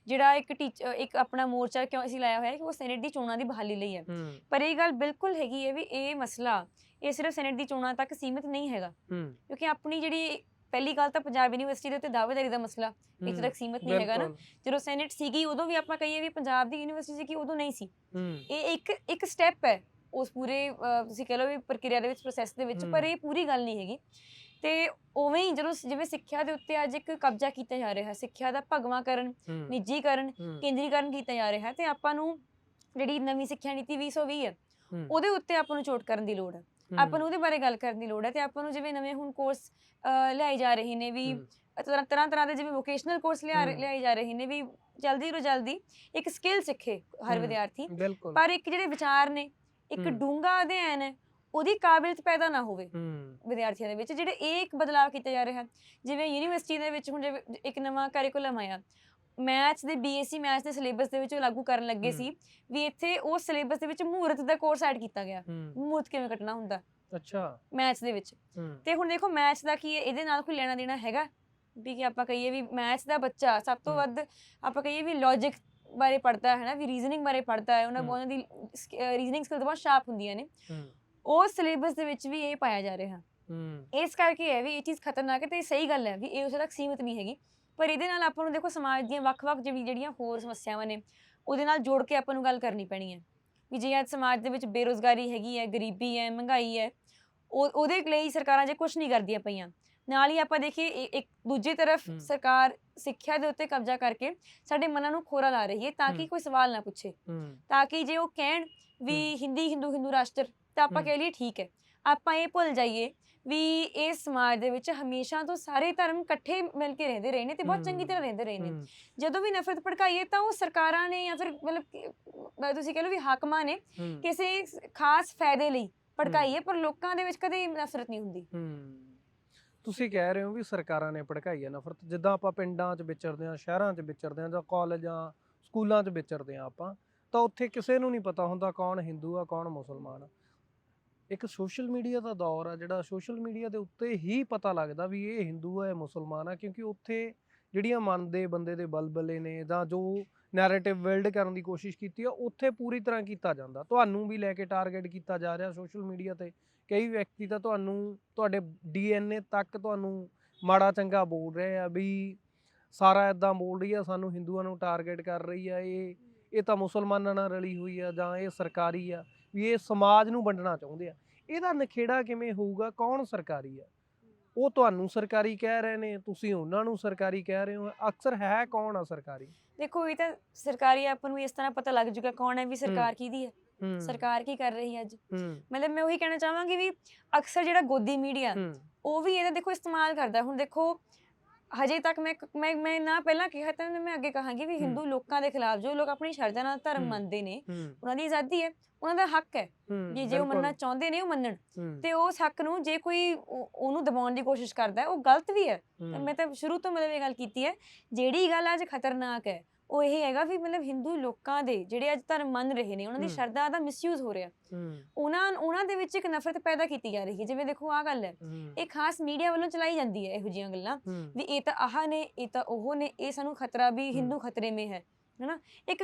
ਜਿਹੜਾ ਇੱਕ ਟੀਚ ਇੱਕ ਆਪਣਾ ਮੋਰਚਾ ਕਿਉਂ ਅਸੀਂ ਲਾਇਆ ਹੋਇਆ ਹੈ ਕਿ ਉਹ ਸੈਨੇਟ ਦੀ ਚੋਣਾਂ ਦੀ ਬਹਾਲੀ ਲਈ ਹੈ। ਪਰ ਇਹ ਗੱਲ ਬਿਲਕੁਲ ਹੈਗੀ ਹੈ ਵੀ ਇਹ ਮਸਲਾ ਇਹ ਸਿਰਫ ਸੈਨੇਟ ਦੀ ਚੋਣਾਂ ਤੱਕ ਸੀਮਿਤ ਨਹੀਂ ਹੈਗਾ। ਕਿਉਂਕਿ ਆਪਣੀ ਜਿਹੜੀ ਪਹਿਲੀ ਗੱਲ ਤਾਂ ਪੰਜਾਬ ਯੂਨੀਵਰਸਿਟੀ ਦੇ ਉੱਤੇ ਦਾਅਵੇਦਾਰੀ ਦਾ ਮਸਲਾ ਇੱਥੇ ਤੱਕ ਸੀਮਤ ਨਹੀਂ ਹੈਗਾ ਨਾ। ਜਦੋਂ ਸੈਨੇਟ ਸੀਗੀ ਉਦੋਂ ਵੀ ਆਪਾਂ ਕਹੀਏ ਵੀ ਪੰਜਾਬ ਦੀ ਯੂਨੀਵਰਸਿਟੀ ਸੀ ਕਿ ਉਦੋਂ ਨਹੀਂ ਸੀ। ਇਹ ਇੱਕ ਇੱਕ ਸਟੈਪ ਹੈ ਉਸ ਪੂਰੇ ਤੁਸੀਂ ਕਹ ਲਓ ਵੀ ਪ੍ਰਕਿਰਿਆ ਦੇ ਵਿੱਚ ਪ੍ਰੋਸੈਸ ਦੇ ਵਿੱਚ ਪਰ। ਇਹ ਪੂਰੀ ਗੱਲ ਨਹੀਂ ਹੈਗੀ। ਤੇ ਉਵੇਂ ਹੀ ਜਦੋਂ ਜਿਵੇਂ ਸਿੱਖਿਆ ਦੇ ਉੱਤੇ ਅੱਜ ਇੱਕ ਕਬਜ਼ਾ ਕੀਤਾ ਜਾ ਰਿਹਾ ਹੈ ਸਿੱਖਿਆ ਦਾ ਭਗਵਾਂਕਰਨ
ਹੂੰ,
ਨਿੱਜੀਕਰਨ ਕੇਂਦਰੀਕਰਨ ਕੀਤਾ ਜਾ ਰਿਹਾ ਹੈ ਤੇ ਆਪਾਂ ਨੂੰ ਜਿਹੜੀ ਨਵੀਂ ਸਿੱਖਿਆ ਨੀਤੀ 2020 ਹੈ। ਉਹਦੇ ਉੱਤੇ ਆਪਾਂ ਨੂੰ ਚੋਟ ਕਰਨ ਦੀ ਲੋੜ ਹੂੰ, ਆਪਾਂ ਨੂੰ ਉਹਦੇ ਬਾਰੇ ਗੱਲ ਕਰਨ ਦੀ ਲੋੜ ਹੈ ਤੇ ਆਪਾਂ ਨੂੰ ਜਿਵੇਂ ਨਵੇਂ ਹੁਣ ਕੋਰਸ ਲਿਆਏ ਜਾ ਰਹੇ ਨੇ ਵੀ ਤਰ੍ਹਾਂ ਤਰ੍ਹਾਂ ਤਰ੍ਹਾਂ ਦੇ ਜਿਵੇਂ ਵੋਕੇਸ਼ਨਲ ਕੋਰਸ। ਲਿਆਏ ਜਾ ਰਹੇ ਨੇ ਵੀ ਜਲਦੀ ਤੋਂ ਜਲਦੀ ਇੱਕ ਸਕਿੱਲ ਸਿੱਖੇ ਹਰ। ਵਿਦਿਆਰਥੀ ਪਰ ਇੱਕ ਜਿਹੜੇ ਵਿਚਾਰ ਨੇ ਇੱਕ। ਡੂੰਘਾ ਅਧਿਐਨ ਹੈ ਉਹਦੀ ਕਾਬਲੀਅਤ ਪੈਦਾ ਨਾ ਹੋਵੇ ਵਿਦਿਆਰਥੀਆਂ ਦੇ ਵਿੱਚ ਜਿਹੜੇ ਇਹ ਇੱਕ ਬਦਲਾਅ ਕੀਤਾ ਜਾ ਰਿਹਾ ਜਿਵੇਂ ਯੂਨੀਵਰਸਿਟੀ ਦੇ ਵਿੱਚ ਹੁਣ ਇੱਕ ਨਵਾਂ ਕਰਿਕੂਲਮ ਆਇਆ ਮੈਥਸ ਦੇ ਬੀਐਸਸੀ ਮੈਥਸ ਦੇ ਸਿਲੇਬਸ ਦੇ ਵਿੱਚ ਉਹ ਲਾਗੂ ਕਰਨ ਲੱਗੇ। ਸੀ ਵੀ ਇੱਥੇ ਉਸ ਸਿਲੇਬਸ ਦੇ ਵਿੱਚ ਮੂਰਤ ਦਾ ਕੋਰਸ ਐਡ ਕੀਤਾ ਗਿਆ। ਮੂਰਤ ਕਿਵੇਂ ਕੱਟਣਾ ਹੁੰਦਾ?
ਅੱਛਾ।
ਮੈਥਸ ਦੇ ਵਿੱਚ। ਤੇ ਹੁਣ ਦੇਖੋ ਮੈਥਸ ਦਾ ਕੀ ਹੈ ਇਹਦੇ ਨਾਲ ਕੋਈ ਲੈਣਾ ਦੇਣਾ ਹੈਗਾ? ਵੀ ਕਿ ਆਪਾਂ ਕਹੀਏ ਵੀ ਮੈਥਸ ਦਾ ਬੱਚਾ ਸਭ ਤੋਂ। ਵੱਧ ਆਪਾਂ ਕਹੀਏ ਵੀ ਲੌਜੀਕ ਬਾਰੇ ਪੜਦਾ ਹੈ ਨਾ ਵੀ ਰੀਜ਼ਨਿੰਗ ਬਾਰੇ ਪੜਦਾ ਹੈ ਉਹਨਾਂ। ਉਹਨਾਂ ਦੀ ਰੀਜ਼ਨਿੰਗ ਸਕਿੱਲ ਬਹੁਤ ਸ਼ਾਰਪ ਹੁੰਦੀਆਂ ਨੇ। ਉਹ ਸਿਲੇਬਸ ਦੇ ਵਿੱਚ ਵੀ ਇਹ ਪਾਇਆ ਜਾ ਰਿਹਾ।
ਹੂੰ।
ਇਸ ਕਰਕੇ ਹੈ ਵੀ ਇਹ ਚੀਜ਼ ਖਤਰਨਾਕ ਹੈ ਤੇ ਸਹੀ ਗੱਲ ਹੈ ਵੀ ਇਹ ਉਸੇ ਤੱਕ ਸੀਮਿਤ ਨਹੀਂ ਹੈਗੀ। ਪਰ ਇਹਦੇ ਨਾਲ ਆਪਾਂ ਨੂੰ ਦੇਖੋ ਸਮਾਜ ਦੀਆਂ ਵੱਖ-ਵੱਖ ਜਿਹੜੀ ਜਿਹੜੀਆਂ ਹੋਰ ਸਮੱਸਿਆਵਾਂ ਨੇ ਉਹਦੇ ਨਾਲ ਜੋੜ ਕੇ ਆਪਾਂ ਨੂੰ ਗੱਲ ਕਰਨੀ ਪੈਣੀ ਹੈ ਵੀ ਜੇ ਅੱਜ ਸਮਾਜ ਦੇ ਵਿੱਚ ਬੇਰੋਜ਼ਗਾਰੀ ਹੈਗੀ ਹੈ ਗਰੀਬੀ ਹੈ ਮਹਿੰਗਾਈ ਹੈ ਉਹ ਉਹਦੇ ਲਈ ਸਰਕਾਰਾਂ ਜੇ ਕੁਝ ਨਹੀਂ ਕਰਦੀਆਂ ਪਈਆਂ ਨਾਲ ਹੀ ਆਪਾਂ ਦੇਖੀਏ ਇੱਕ ਦੂਜੀ ਤਰਫ। ਸਰਕਾਰ ਸਿੱਖਿਆ ਦੇ ਉੱਤੇ ਕਬਜ਼ਾ ਕਰਕੇ ਸਾਡੇ ਮਨਾਂ ਨੂੰ ਖੋਰਾ ਲਾ ਰਹੀ ਹੈ ਤਾਂ ਕਿ। ਕੋਈ ਸਵਾਲ ਨਾ ਪੁੱਛੇ ਤਾਂ ਕਿ ਜੇ ਉਹ ਕਹਿਣ ਵੀ ਹਿੰਦੀ ਹਿੰਦੂ ਹਿੰਦੂ ਰਾਸ਼ਟਰ ਤਾਂ ਆਪਾਂ। ਕਹਿ ਲਈਏ ਠੀਕ ਹੈ ਆਪਾਂ ਇਹ ਭੁੱਲ ਜਾਈਏ ਵੀ ਇਸ ਸਮਾਜ ਦੇ ਵਿੱਚ ਹਮੇਸ਼ਾ ਤੋਂ ਸਾਰੇ ਧਰਮ ਇਕੱਠੇ ਮਿਲ ਕੇ ਰਹਿੰਦੇ ਰਹੇ ਨੇ ਤੇ ਬਹੁਤ ਚੰਗੀ ਤਰ੍ਹਾਂ ਰਹਿੰਦੇ ਰਹੇ ਨੇ। ਜਦੋਂ ਵੀ ਨਫ਼ਰਤ ਭੜਕਾਈਏ ਤਾਂ ਉਹ ਸਰਕਾਰਾਂ ਨੇ ਜਾਂ ਫਿਰ ਮਤਲਬ ਤੁਸੀਂ ਕਹ ਲਓ ਵੀ ਹਾਕਮਾਂ ਨੇ ਕਿਸੇ ਖਾਸ ਫਾਇਦੇ ਲਈ ਭੜਕਾਈਏ ਪਰ ਲੋਕਾਂ ਦੇ ਵਿੱਚ ਕਦੇ ਨਫ਼ਰਤ ਨਹੀਂ ਹੁੰਦੀ।
ਤੁਸੀਂ ਕਹਿ ਰਹੇ ਹੋ ਵੀ ਸਰਕਾਰਾਂ ਨੇ ਭੜਕਾਈ ਹੈ ਨਫ਼ਰਤ ਜਿੱਦਾਂ ਆਪਾਂ ਪਿੰਡਾਂ 'ਚ ਵਿਚਰਦੇ ਹਾਂ ਸ਼ਹਿਰਾਂ 'ਚ ਵਿਚਰਦੇ ਹਾਂ ਜਾਂ ਕਾਲਜਾਂ ਸਕੂਲਾਂ 'ਚ ਵਿਚਰਦੇ ਹਾਂ ਆਪਾਂ ਤਾਂ ਉੱਥੇ ਕਿਸੇ ਨੂੰ ਨਹੀਂ ਪਤਾ ਹੁੰਦਾ ਕੌਣ ਹਿੰਦੂ ਆ ਕੌਣ ਮੁਸਲਮਾਨ ਆ। ਇੱਕ ਸੋਸ਼ਲ ਮੀਡੀਆ ਦਾ ਦੌਰ ਆ, ਜਿਹੜਾ ਸੋਸ਼ਲ ਮੀਡੀਆ ਦੇ ਉੱਤੇ ਹੀ ਪਤਾ ਲੱਗਦਾ ਵੀ ਇਹ ਹਿੰਦੂ ਆ, ਇਹ ਮੁਸਲਮਾਨ ਆ, ਕਿਉਂਕਿ ਉੱਥੇ ਜਿਹੜੀਆਂ ਮਨ ਦੇ ਬੰਦੇ ਦੇ ਬਲਬਲੇ ਨੇ ਜਾਂ ਜੋ ਨੈਰੇਟਿਵ ਬਿਲਡ ਕਰਨ ਦੀ ਕੋਸ਼ਿਸ਼ ਕੀਤੀ ਆ, ਉੱਥੇ ਪੂਰੀ ਤਰ੍ਹਾਂ ਕੀਤਾ ਜਾਂਦਾ। ਤੁਹਾਨੂੰ ਵੀ ਲੈ ਕੇ ਟਾਰਗੇਟ ਕੀਤਾ ਜਾ ਰਿਹਾ ਸੋਸ਼ਲ ਮੀਡੀਆ ਤੇ। ਕਈ ਵਿਅਕਤੀ ਤਾਂ ਤੁਹਾਨੂੰ, ਤੁਹਾਡੇ ਡੀਐਨਏ ਤੱਕ ਤੁਹਾਨੂੰ ਮਾੜਾ ਚੰਗਾ ਬੋਲ ਰਹੇ ਆ ਵੀ ਸਾਰਾ ਇਦਾਂ ਬੋਲ ਰਹੀ ਆ, ਸਾਨੂੰ ਹਿੰਦੂਆਂ ਨੂੰ ਟਾਰਗੇਟ ਕਰ ਰਹੀ ਆ, ਇਹ ਇਹ ਤਾਂ ਮੁਸਲਮਾਨਾਂ ਨਾਲ ਰਲੀ ਹੋਈ ਆ ਜਾਂ ਇਹ ਸਰਕਾਰੀ ਆ। ਵੀ ਇਹ ਸਮਾਜ ਨੂੰ ਵੰਡਣਾ ਚਾਹੁੰਦੇ ਆ। ਇਹਦਾ ਨਖੇੜਾ ਕਿਵੇਂ ਹੋਊਗਾ? ਕੌਣ ਸਰਕਾਰੀ ਆ? ਉਹ ਤੁਹਾਨੂੰ ਸਰਕਾਰੀ ਕਹਿ ਰਹੇ ਨੇ ਤੁਸੀਂ ਉਹਨਾਂ ਨੂੰ ਸਰਕਾਰੀ ਕਹਿ ਰਹੇ ਹੋ। ਅਕਸਰ ਹੈ ਕੌਣ ਆ ਸਰਕਾਰੀ?
ਦੇਖੋ ਇਹ ਤਾਂ ਸਰਕਾਰੀ ਆਪਾਂ ਨੂੰ ਇਸ ਤਰ੍ਹਾਂ ਪਤਾ ਲੱਗ ਜੂਗਾ ਕੌਣ ਹੈ ਵੀ ਸਰਕਾਰ ਕਿਹਦੀ ਹੈ।
ਹੂੰ।
ਸਰਕਾਰ ਕੀ ਕਰ ਰਹੀ ਹੈ ਅੱਜ? ਮਤਲਬ ਮੈਂ ਉਹੀ ਕਹਿਣਾ ਚਾਹਾਂਗੀ ਵੀ ਅਕਸਰ ਜਿਹੜਾ ਗੋਦੀ ਮੀਡੀਆ ਉਹ ਵੀ ਇਹਦਾ ਦੇਖੋ ਇਸਤੇਮਾਲ ਕਰਦਾ। ਹੁਣ ਦੇਖੋ ਹਜੇ ਤੱਕ ਮੈਂ ਮੈਂ ਮੈਂ ਨਾ ਪਹਿਲਾਂ ਕਿਹਾ ਤਾਂ ਮੈਂ ਅੱਗੇ ਕਹਾਂਗੀ ਵੀ। ਹਿੰਦੂ ਲੋਕਾਂ ਦੇ ਖਿਲਾਫ ਜੋ ਲੋਕ ਆਪਣੀ ਸ਼ਰਧਾ ਨਾਲ ਧਰਮ। ਮੰਨਦੇ ਨੇ ਉਹਨਾਂ ਦੀ ਆਜ਼ਾਦੀ ਹੈ ਉਹਨਾਂ ਦਾ ਹੱਕ ਹੈ
ਹੂੰ
ਜੇ ਜੇ ਉਹ ਮੰਨਣਾ ਚਾਹੁੰਦੇ ਨੇ ਉਹ ਮੰਨਣ। ਤੇ ਉਸ ਹੱਕ ਨੂੰ ਜੇ ਕੋਈ ਉਹ- ਉਹਨੂੰ ਦਬਾਉਣ ਦੀ ਕੋਸ਼ਿਸ਼ ਕਰਦਾ ਹੈ ਉਹ ਗਲਤ ਵੀ ਹੂੰ, ਮੈਂ ਤਾਂ ਸ਼ੁਰੂ ਤੋਂ ਮਤਲਬ ਇਹ ਗੱਲ ਕੀਤੀ ਹੈ ਜਿਹੜੀ ਗੱਲ ਅੱਜ ਖਤਰਨਾਕ ਹੈ ਉਹ ਇਹ ਹੈਗਾ ਵੀ ਮਤਲਬ ਹਿੰਦੂ ਲੋਕਾਂ ਦੇ ਜਿਹੜੇ ਅੱਜ ਧਰਮ ਮੰਨ ਰਹੇ ਨੇ ਉਹਨਾਂ ਦੀ। ਸ਼ਰਧਾ ਦਾ ਮਿਸਯੂਜ਼ ਹੋ ਰਿਹਾ। ਉਹਨਾਂ ਉਹਨਾਂ ਦੇ ਵਿੱਚ ਇੱਕ ਨਫ਼ਰਤ ਪੈਦਾ ਕੀਤੀ ਜਾ ਰਹੀ ਹੈ। ਜਿਵੇਂ ਦੇਖੋ ਆਹ ਗੱਲ ਹੈ। ਇਹ ਖਾਸ ਮੀਡੀਆ ਵੱਲੋਂ ਚਲਾਈ ਜਾਂਦੀ ਹੈ ਇਹੋ ਜਿਹੀਆਂ ਗੱਲਾਂ ਵੀ ਇਹ ਤਾਂ ਆਹ ਨੇ ਇਹ ਤਾਂ ਉਹ ਨੇ ਇਹ ਸਾਨੂੰ ਖਤਰਾ ਵੀ। ਹਿੰਦੂ ਖਤਰੇ ਮੇ ਹੈ ਹੈਨਾ? ਇੱਕ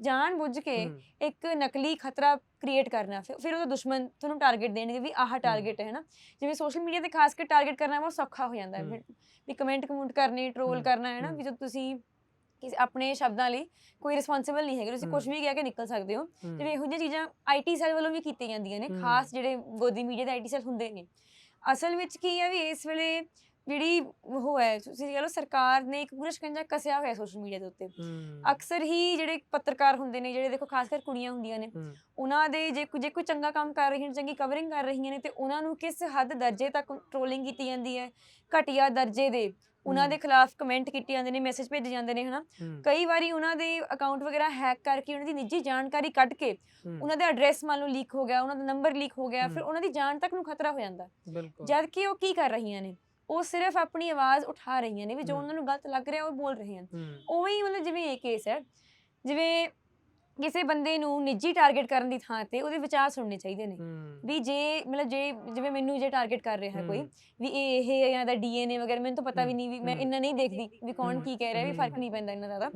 ਜਾਣ ਬੁੱਝ ਕੇ ਇੱਕ ਨਕਲੀ ਖਤਰਾ ਕ੍ਰੀਏਟ ਕਰਨਾ ਫਿਰ ਉਹਦਾ ਦੁਸ਼ਮਣ ਤੁਹਾਨੂੰ ਟਾਰਗੇਟ ਦੇਣਗੇ ਵੀ ਆਹ ਟਾਰਗੇਟ ਹੈ ਨਾ ਜਿਵੇਂ ਸੋਸ਼ਲ ਮੀਡੀਆ ਤੇ ਖਾਸ ਕੇ ਟਾਰਗੇਟ ਕਰਨਾ ਬਹੁਤ ਸੌਖਾ ਹੋ ਜਾਂਦਾ ਹੈ। ਵੀ ਕਮੈਂਟ ਕਮੂਟ ਕਰਨੇ ਟ੍ਰੋਲ ਕਰਨਾ ਹੈ ਨਾ। ਵੀ ਜਦ ਤੁਸੀਂ ਕਿਸੇ ਆਪਣੇ ਸ਼ਬਦਾਂ ਲਈ ਕੋਈ ਰਿਸਪੌਂਸਿਬਲ ਨਹੀਂ ਹੈਗੇ ਤੁਸੀਂ ਕੁਝ। ਵੀ ਕਹਿ ਕੇ ਨਿਕਲ ਸਕਦੇ ਹੋ। ਜਿਵੇਂ ਇਹੋ ਜਿਹੀਆਂ ਚੀਜ਼ਾਂ ਆਈਟੀ ਸੈੱਲ ਵੱਲੋਂ ਵੀ ਕੀਤੀਆਂ ਜਾਂਦੀਆਂ ਨੇ। ਖਾਸ ਜਿਹੜੇ ਗੋਦੀ ਮੀਡੀਆ ਦੇ ਆਈਟੀ ਸੈੱਲ ਹੁੰਦੇ ਨੇ। ਅਸਲ ਵਿੱਚ ਕੀ ਹੈ ਵੀ ਇਸ ਵੇਲੇ ਜਿਹੜੀ ਉਹ ਹੈ ਤੁਸੀਂ ਕਹ ਲਓ ਸਰਕਾਰ ਨੇ ਇੱਕ ਪੂਰਾ ਸ਼ਿਕੰਜਾ ਕਸਿਆ ਹੋਇਆ ਸੋਸ਼ਲ ਮੀਡੀਆ ਦੇ ਉੱਤੇ। ਅਕਸਰ ਹੀ ਜਿਹੜੇ ਪੱਤਰਕਾਰ ਹੁੰਦੇ ਨੇ ਜਿਹੜੇ ਦੇਖੋ ਖਾਸ ਕਰ ਕੁੜੀਆਂ ਹੁੰਦੀਆਂ ਨੇ ਉਹਨਾਂ ਦੇ ਜੇ ਕੋਈ ਜੇ ਕੋਈ ਚੰਗਾ ਕੰਮ ਕਰ ਰਹੀਆਂ ਨੇ ਚੰਗੀ ਕਵਰਿੰਗ ਕਰ ਰਹੀਆਂ ਨੇ ਤੇ ਉਹਨਾਂ ਨੂੰ ਕਿਸ ਹੱਦ ਦਰਜੇ ਤੱਕ ਟ੍ਰੋਲਿੰਗ ਕੀਤੀ ਜਾਂਦੀ ਹੈ ਘਟੀਆ ਦਰਜੇ ਦੇ। ਉਹਨਾਂ। ਦੇ ਖਿਲਾਫ ਕਮੈਂਟ ਕੀਤੇ ਜਾਂਦੇ ਨੇ ਮੈਸੇਜ ਭੇਜੇ ਜਾਂਦੇ ਨੇ ਹਨਾ। ਕਈ ਵਾਰੀ ਉਹਨਾਂ ਦੇ ਅਕਾਊਂਟ ਵਗੈਰਾ ਹੈਕ ਕਰਕੇ ਉਹਨਾਂ ਦੀ ਨਿੱਜੀ ਜਾਣਕਾਰੀ ਕੱਢ ਕੇ ਉਹਨਾਂ ਦਾ ਐਡਰੈਸ ਮੰਨ ਲਓ ਲੀਕ ਹੋ ਗਿਆ ਉਹਨਾਂ ਦਾ ਨੰਬਰ ਲੀਕ ਹੋ ਗਿਆ ਫਿਰ। ਉਹਨਾਂ ਦੀ ਜਾਨ ਤੱਕ ਨੂੰ ਖਤਰਾ ਹੋ ਜਾਂਦਾ। ਜਦ ਕਿ ਉਹ ਕੀ ਕਰ ਰਹੀਆਂ ਨੇ ਉਹ ਸਿਰਫ ਆਪਣੀ ਆਵਾਜ਼ ਉਠਾ ਰਹੀਆਂ ਨੇ ਵੀ ਜੋ। ਉਹਨਾਂ ਨੂੰ ਗਲਤ ਲੱਗ ਰਿਹਾ ਉਹ ਬੋਲ ਰਹੀਆਂ ਨੇ।
ਹੂੰ,
ਉਵੇਂ ਹੀ ਮਤਲਬ ਜਿਵੇਂ ਇਹ ਕੇਸ ਹੈ ਜਿਵੇਂ ਕਿਸੇ ਬੰਦੇ ਨੂੰ ਨਿੱਜੀ ਟਾਰਗੇਟ ਕਰਨ ਦੀ ਥਾਂ ਤੇ ਉਹਦੇ ਵਿਚਾਰ ਸੁਣਨੇ ਚਾਹੀਦੇ ਨੇ। ਵੀ ਜੇ ਮਤਲਬ ਜੇ ਜਿਵੇਂ ਮੈਨੂੰ ਜੇ ਟਾਰਗੇਟ ਕਰ ਰਿਹਾ ਹੈ। ਕੋਈ। ਵੀ ਇਹ ਇਹ ਇਹਨਾਂ ਦਾ ਡੀਐਨਏ ਵਗੈਰਾ ਮੈਨੂੰ ਤਾਂ ਪਤਾ ਵੀ ਨਹੀਂ ਵੀ ਮੈਂ। ਇੰਨਾ ਨਹੀਂ ਦੇਖਦੀ ਵੀ ਕੌਣ ਕੀ ਕਹਿ ਰਿਹਾ ਵੀ। ਫ਼ਰਕ ਨਹੀਂ ਪੈਂਦਾ ਇੰਨਾ ਜ਼ਿਆਦਾ।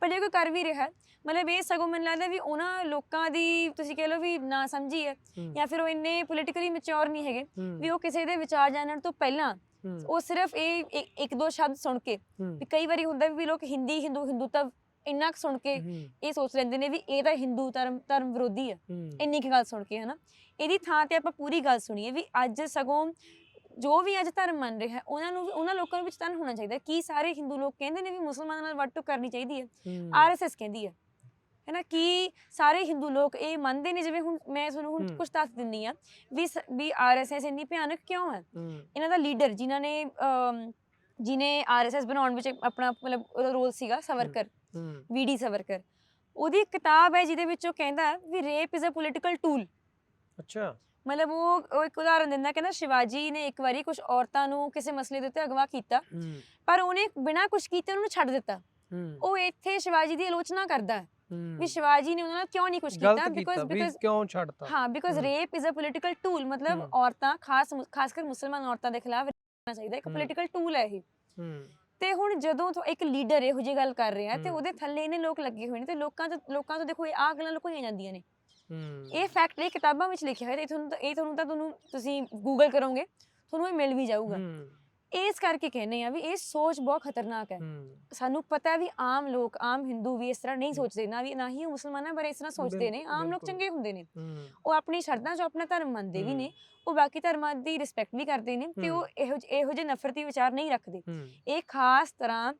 ਪਰ ਜੇ ਕੋਈ ਕਰ ਵੀ ਰਿਹਾ ਮਤਲਬ ਇਹ ਸਗੋਂ ਮੈਨੂੰ ਲੱਗਦਾ ਵੀ ਉਹਨਾਂ ਲੋਕਾਂ ਦੀ ਤੁਸੀਂ ਕਹਿ ਲਓ ਵੀ ਨਾ ਸਮਝੀ ਹੈ ਜਾਂ ਫਿਰ ਉਹ ਇੰਨੇ ਪੋਲੀਟੀਕਲੀ ਮੈਚੁਰ ਨਹੀਂ ਹੈਗੇ ਵੀ ਉਹ ਕਿਸੇ ਦੇ ਵਿਚਾਰ ਜਾਣਨ ਤੋਂ ਪਹਿਲਾਂ ਉਹ ਸਿਰਫ ਇਹ ਇੱਕ- ਦੋ ਸ਼ਬਦ ਸੁਣ ਕੇ ਵੀ ਕਈ ਵਾਰੀ ਹੁੰਦਾ ਵੀ ਲੋਕ ਹਿੰਦੀ ਹਿੰਦੂ ਹਿੰਦੂਤਾ ਇੰਨਾ ਕੁ ਸੁਣ ਕੇ ਇਹ ਸੋਚ ਲੈਂਦੇ ਨੇ ਵੀ ਇਹ ਤਾਂ ਹਿੰਦੂ ਧਰਮ ਧਰਮ ਵਿਰੋਧੀ ਹੂੰ। ਇੰਨੀ ਕੁ ਗੱਲ ਸੁਣ ਕੇ ਹਨਾ। ਇਹਦੀ ਥਾਂ ਤੇ ਆਪਾਂ ਪੂਰੀ ਗੱਲ ਸੁਣੀਏ ਵੀ ਅੱਜ ਸਗੋਂ ਜੋ ਵੀ ਅੱਜ ਧਰਮ ਮੰਨ ਰਿਹਾ ਹੈ ਉਹਨਾਂ ਨੂੰ ਉਹਨਾਂ ਲੋਕਾਂ ਵਿੱਚ ਤਾਂ ਹੋਣਾ ਚਾਹੀਦਾ। ਕੀ ਸਾਰੇ ਹਿੰਦੂ ਲੋਕ ਕਹਿੰਦੇ ਨੇ ਵੀ ਮੁਸਲਮਾਨਾਂ ਨਾਲ ਵਰਤੋਂ ਕਰਨੀ ਚਾਹੀਦੀ ਹੈ। ਆਰਐਸਐਸ ਕਹਿੰਦੀ ਹੈ ਹੈਨਾ ਕੀ ਸਾਰੇ ਹਿੰਦੂ ਲੋਕ ਇਹ ਮੰਨਦੇ ਨੇ? ਜਿਵੇਂ ਹੁਣ ਮੈਂ ਤੁਹਾਨੂੰ ਹੁਣ। ਕੁਝ ਦੱਸ ਦਿੰਨੀ ਆ ਵੀ ਵੀ ਆਰਐਸਐਸ ਇੰਨੀ ਭਿਆਨਕ ਕਿਉਂ ਹੈ। ਇਹਨਾਂ ਦਾ ਲੀਡਰ ਜਿਨ੍ਹਾਂ ਨੇ ਜਿਨੇ ਆਰਐਸਐਸ ਬਣਾਉਣ ਵਿੱਚ ਆਪਣਾ ਮਤਲਬ ਉਹਦਾ ਰੋਲ ਸੀਗਾ ਸਵਰਕਰ ਵੀਡੀ ਸਵਰਕਰ। ਉਹਦੀ ਇੱਕ ਕਿਤਾਬ ਹੈ ਜਿਹਦੇ ਵਿੱਚ ਉਹ ਕਹਿੰਦਾ ਵੀ rape is a political tool
ਅੱਛਾ।
ਮਤਲਬ ਉਹ ਇੱਕ ਉਦਾਹਰਨ ਦਿੰਦਾ ਕਹਿੰਦਾ ਸ਼ਿਵਾਜੀ ਨੇ ਇੱਕ ਵਾਰੀ ਕੁਝ ਔਰਤਾਂ ਨੂੰ ਕਿਸੇ ਮਸਲੇ ਦੇ ਉੱਤੇ ਅਗਵਾ ਕੀਤਾ ਪਰ ਉਹਨੇ ਬਿਨਾਂ ਕੁਝ ਕੀਤੇ ਉਹਨਾਂ ਨੂੰ ਛੱਡ ਦਿੱਤਾ। ਉਹ ਇੱਥੇ ਸ਼ਿਵਾਜੀ ਦੀ ਆਲੋਚਨਾ ਕਰਦਾ ਵੀ ਸ਼ਿਵਾਜੀ ਨੇ ਉਹਨਾਂ ਨਾਲ ਕਿਉਂ ਨਹੀਂ ਕੁਝ ਕੀਤਾ? ਬਿਕੋਜ਼ ਬਿਕੋਜ਼
ਕਿਉਂ ਛੱਡਤਾ?
ਹਾਂ because. Rape is a political tool ਮਤਲਬ। ਔਰਤਾਂ ਖਾਸ ਖਾਸ ਕਰ ਮੁਸਲਮਾਨ ਔਰਤਾਂ ਦੇ ਖਿਲਾਫ ਚਾਹੀਦਾ ਇੱਕ। ਪੋਲਿਟੀਕਲ ਟੂਲ ਹੈ ਇਹ।
ਹੂੰ।
ਤੇ ਹੁਣ ਜਦੋਂ ਤੋਂ ਇੱਕ ਲੀਡਰ ਇਹੋ ਜਿਹੀ ਗੱਲ ਕਰ ਰਿਹਾ ਤੇ। ਉਹਦੇ ਥੱਲੇ ਇਹਨੇ ਲੋਕ ਲੱਗੇ ਹੋਏ ਨੇ ਤੇ ਲੋਕਾਂ ਤੋਂ ਲੋਕਾਂ ਤੋਂ ਦੇਖੋ ਇਹ ਆਹ ਗੱਲਾਂ ਲੁਕੋਈਆਂ ਜਾਂਦੀਆਂ ਨੇ।
ਹੂੰ।
ਇਹ ਫੈਕਟ ਇਹ ਕਿਤਾਬਾਂ ਵਿੱਚ ਲਿਖਿਆ ਹੋਇਆ ਤੇ ਤੁਹਾਨੂੰ ਇਹ ਤੁਹਾਨੂੰ ਤਾਂ ਤੁਹਾਨੂੰ ਤੁਸੀਂ ਗੂਗਲ ਕਰੋਗੇ ਤੁਹਾਨੂੰ ਇਹ ਮਿਲ ਵੀ ਜਾਊਗਾ।
ਹੂੰ।
ਇਸ ਕਰਕੇ ਕਹਿੰਦੇ ਆ ਵੀ ਇਹ ਸੋਚ ਬਹੁਤ ਖਤਰਨਾਕ ਹੈ। ਸਾਨੂੰ ਪਤਾ ਹੈ ਵੀ ਆਮ ਲੋਕ ਆਮ ਹਿੰਦੂ ਵੀ ਇਸ ਤਰ੍ਹਾਂ ਨਹੀਂ ਸੋਚਦੇ ਨਾ ਵੀ ਨਾ ਹੀ ਮੁਸਲਮਾਨਾਂ ਬਾਰੇ ਇਸ ਤਰ੍ਹਾਂ ਸੋਚਦੇ ਨੇ ਆਮ ਲੋਕ। ਚੰਗੇ ਹੁੰਦੇ ਨੇ। ਉਹ ਆਪਣੀ ਸ਼ਰਧਾ 'ਚ ਆਪਣਾ ਧਰਮ ਮੰਨਦੇ ਵੀ ਨੇ ਉਹ ਬਾਕੀ ਧਰਮਾਂ ਦੀ ਰਿਸਪੈਕਟ ਵੀ ਕਰਦੇ ਨੇ ਤੇ ਉਹ ਇਹੋ ਜਿਹੇ- ਇਹੋ ਜਿਹੇ ਨਫ਼ਰਤੀ ਵਿਚਾਰ ਨਹੀਂ ਰੱਖਦੇ। ਇਹ ਖਾਸ ਤਰ੍ਹਾਂ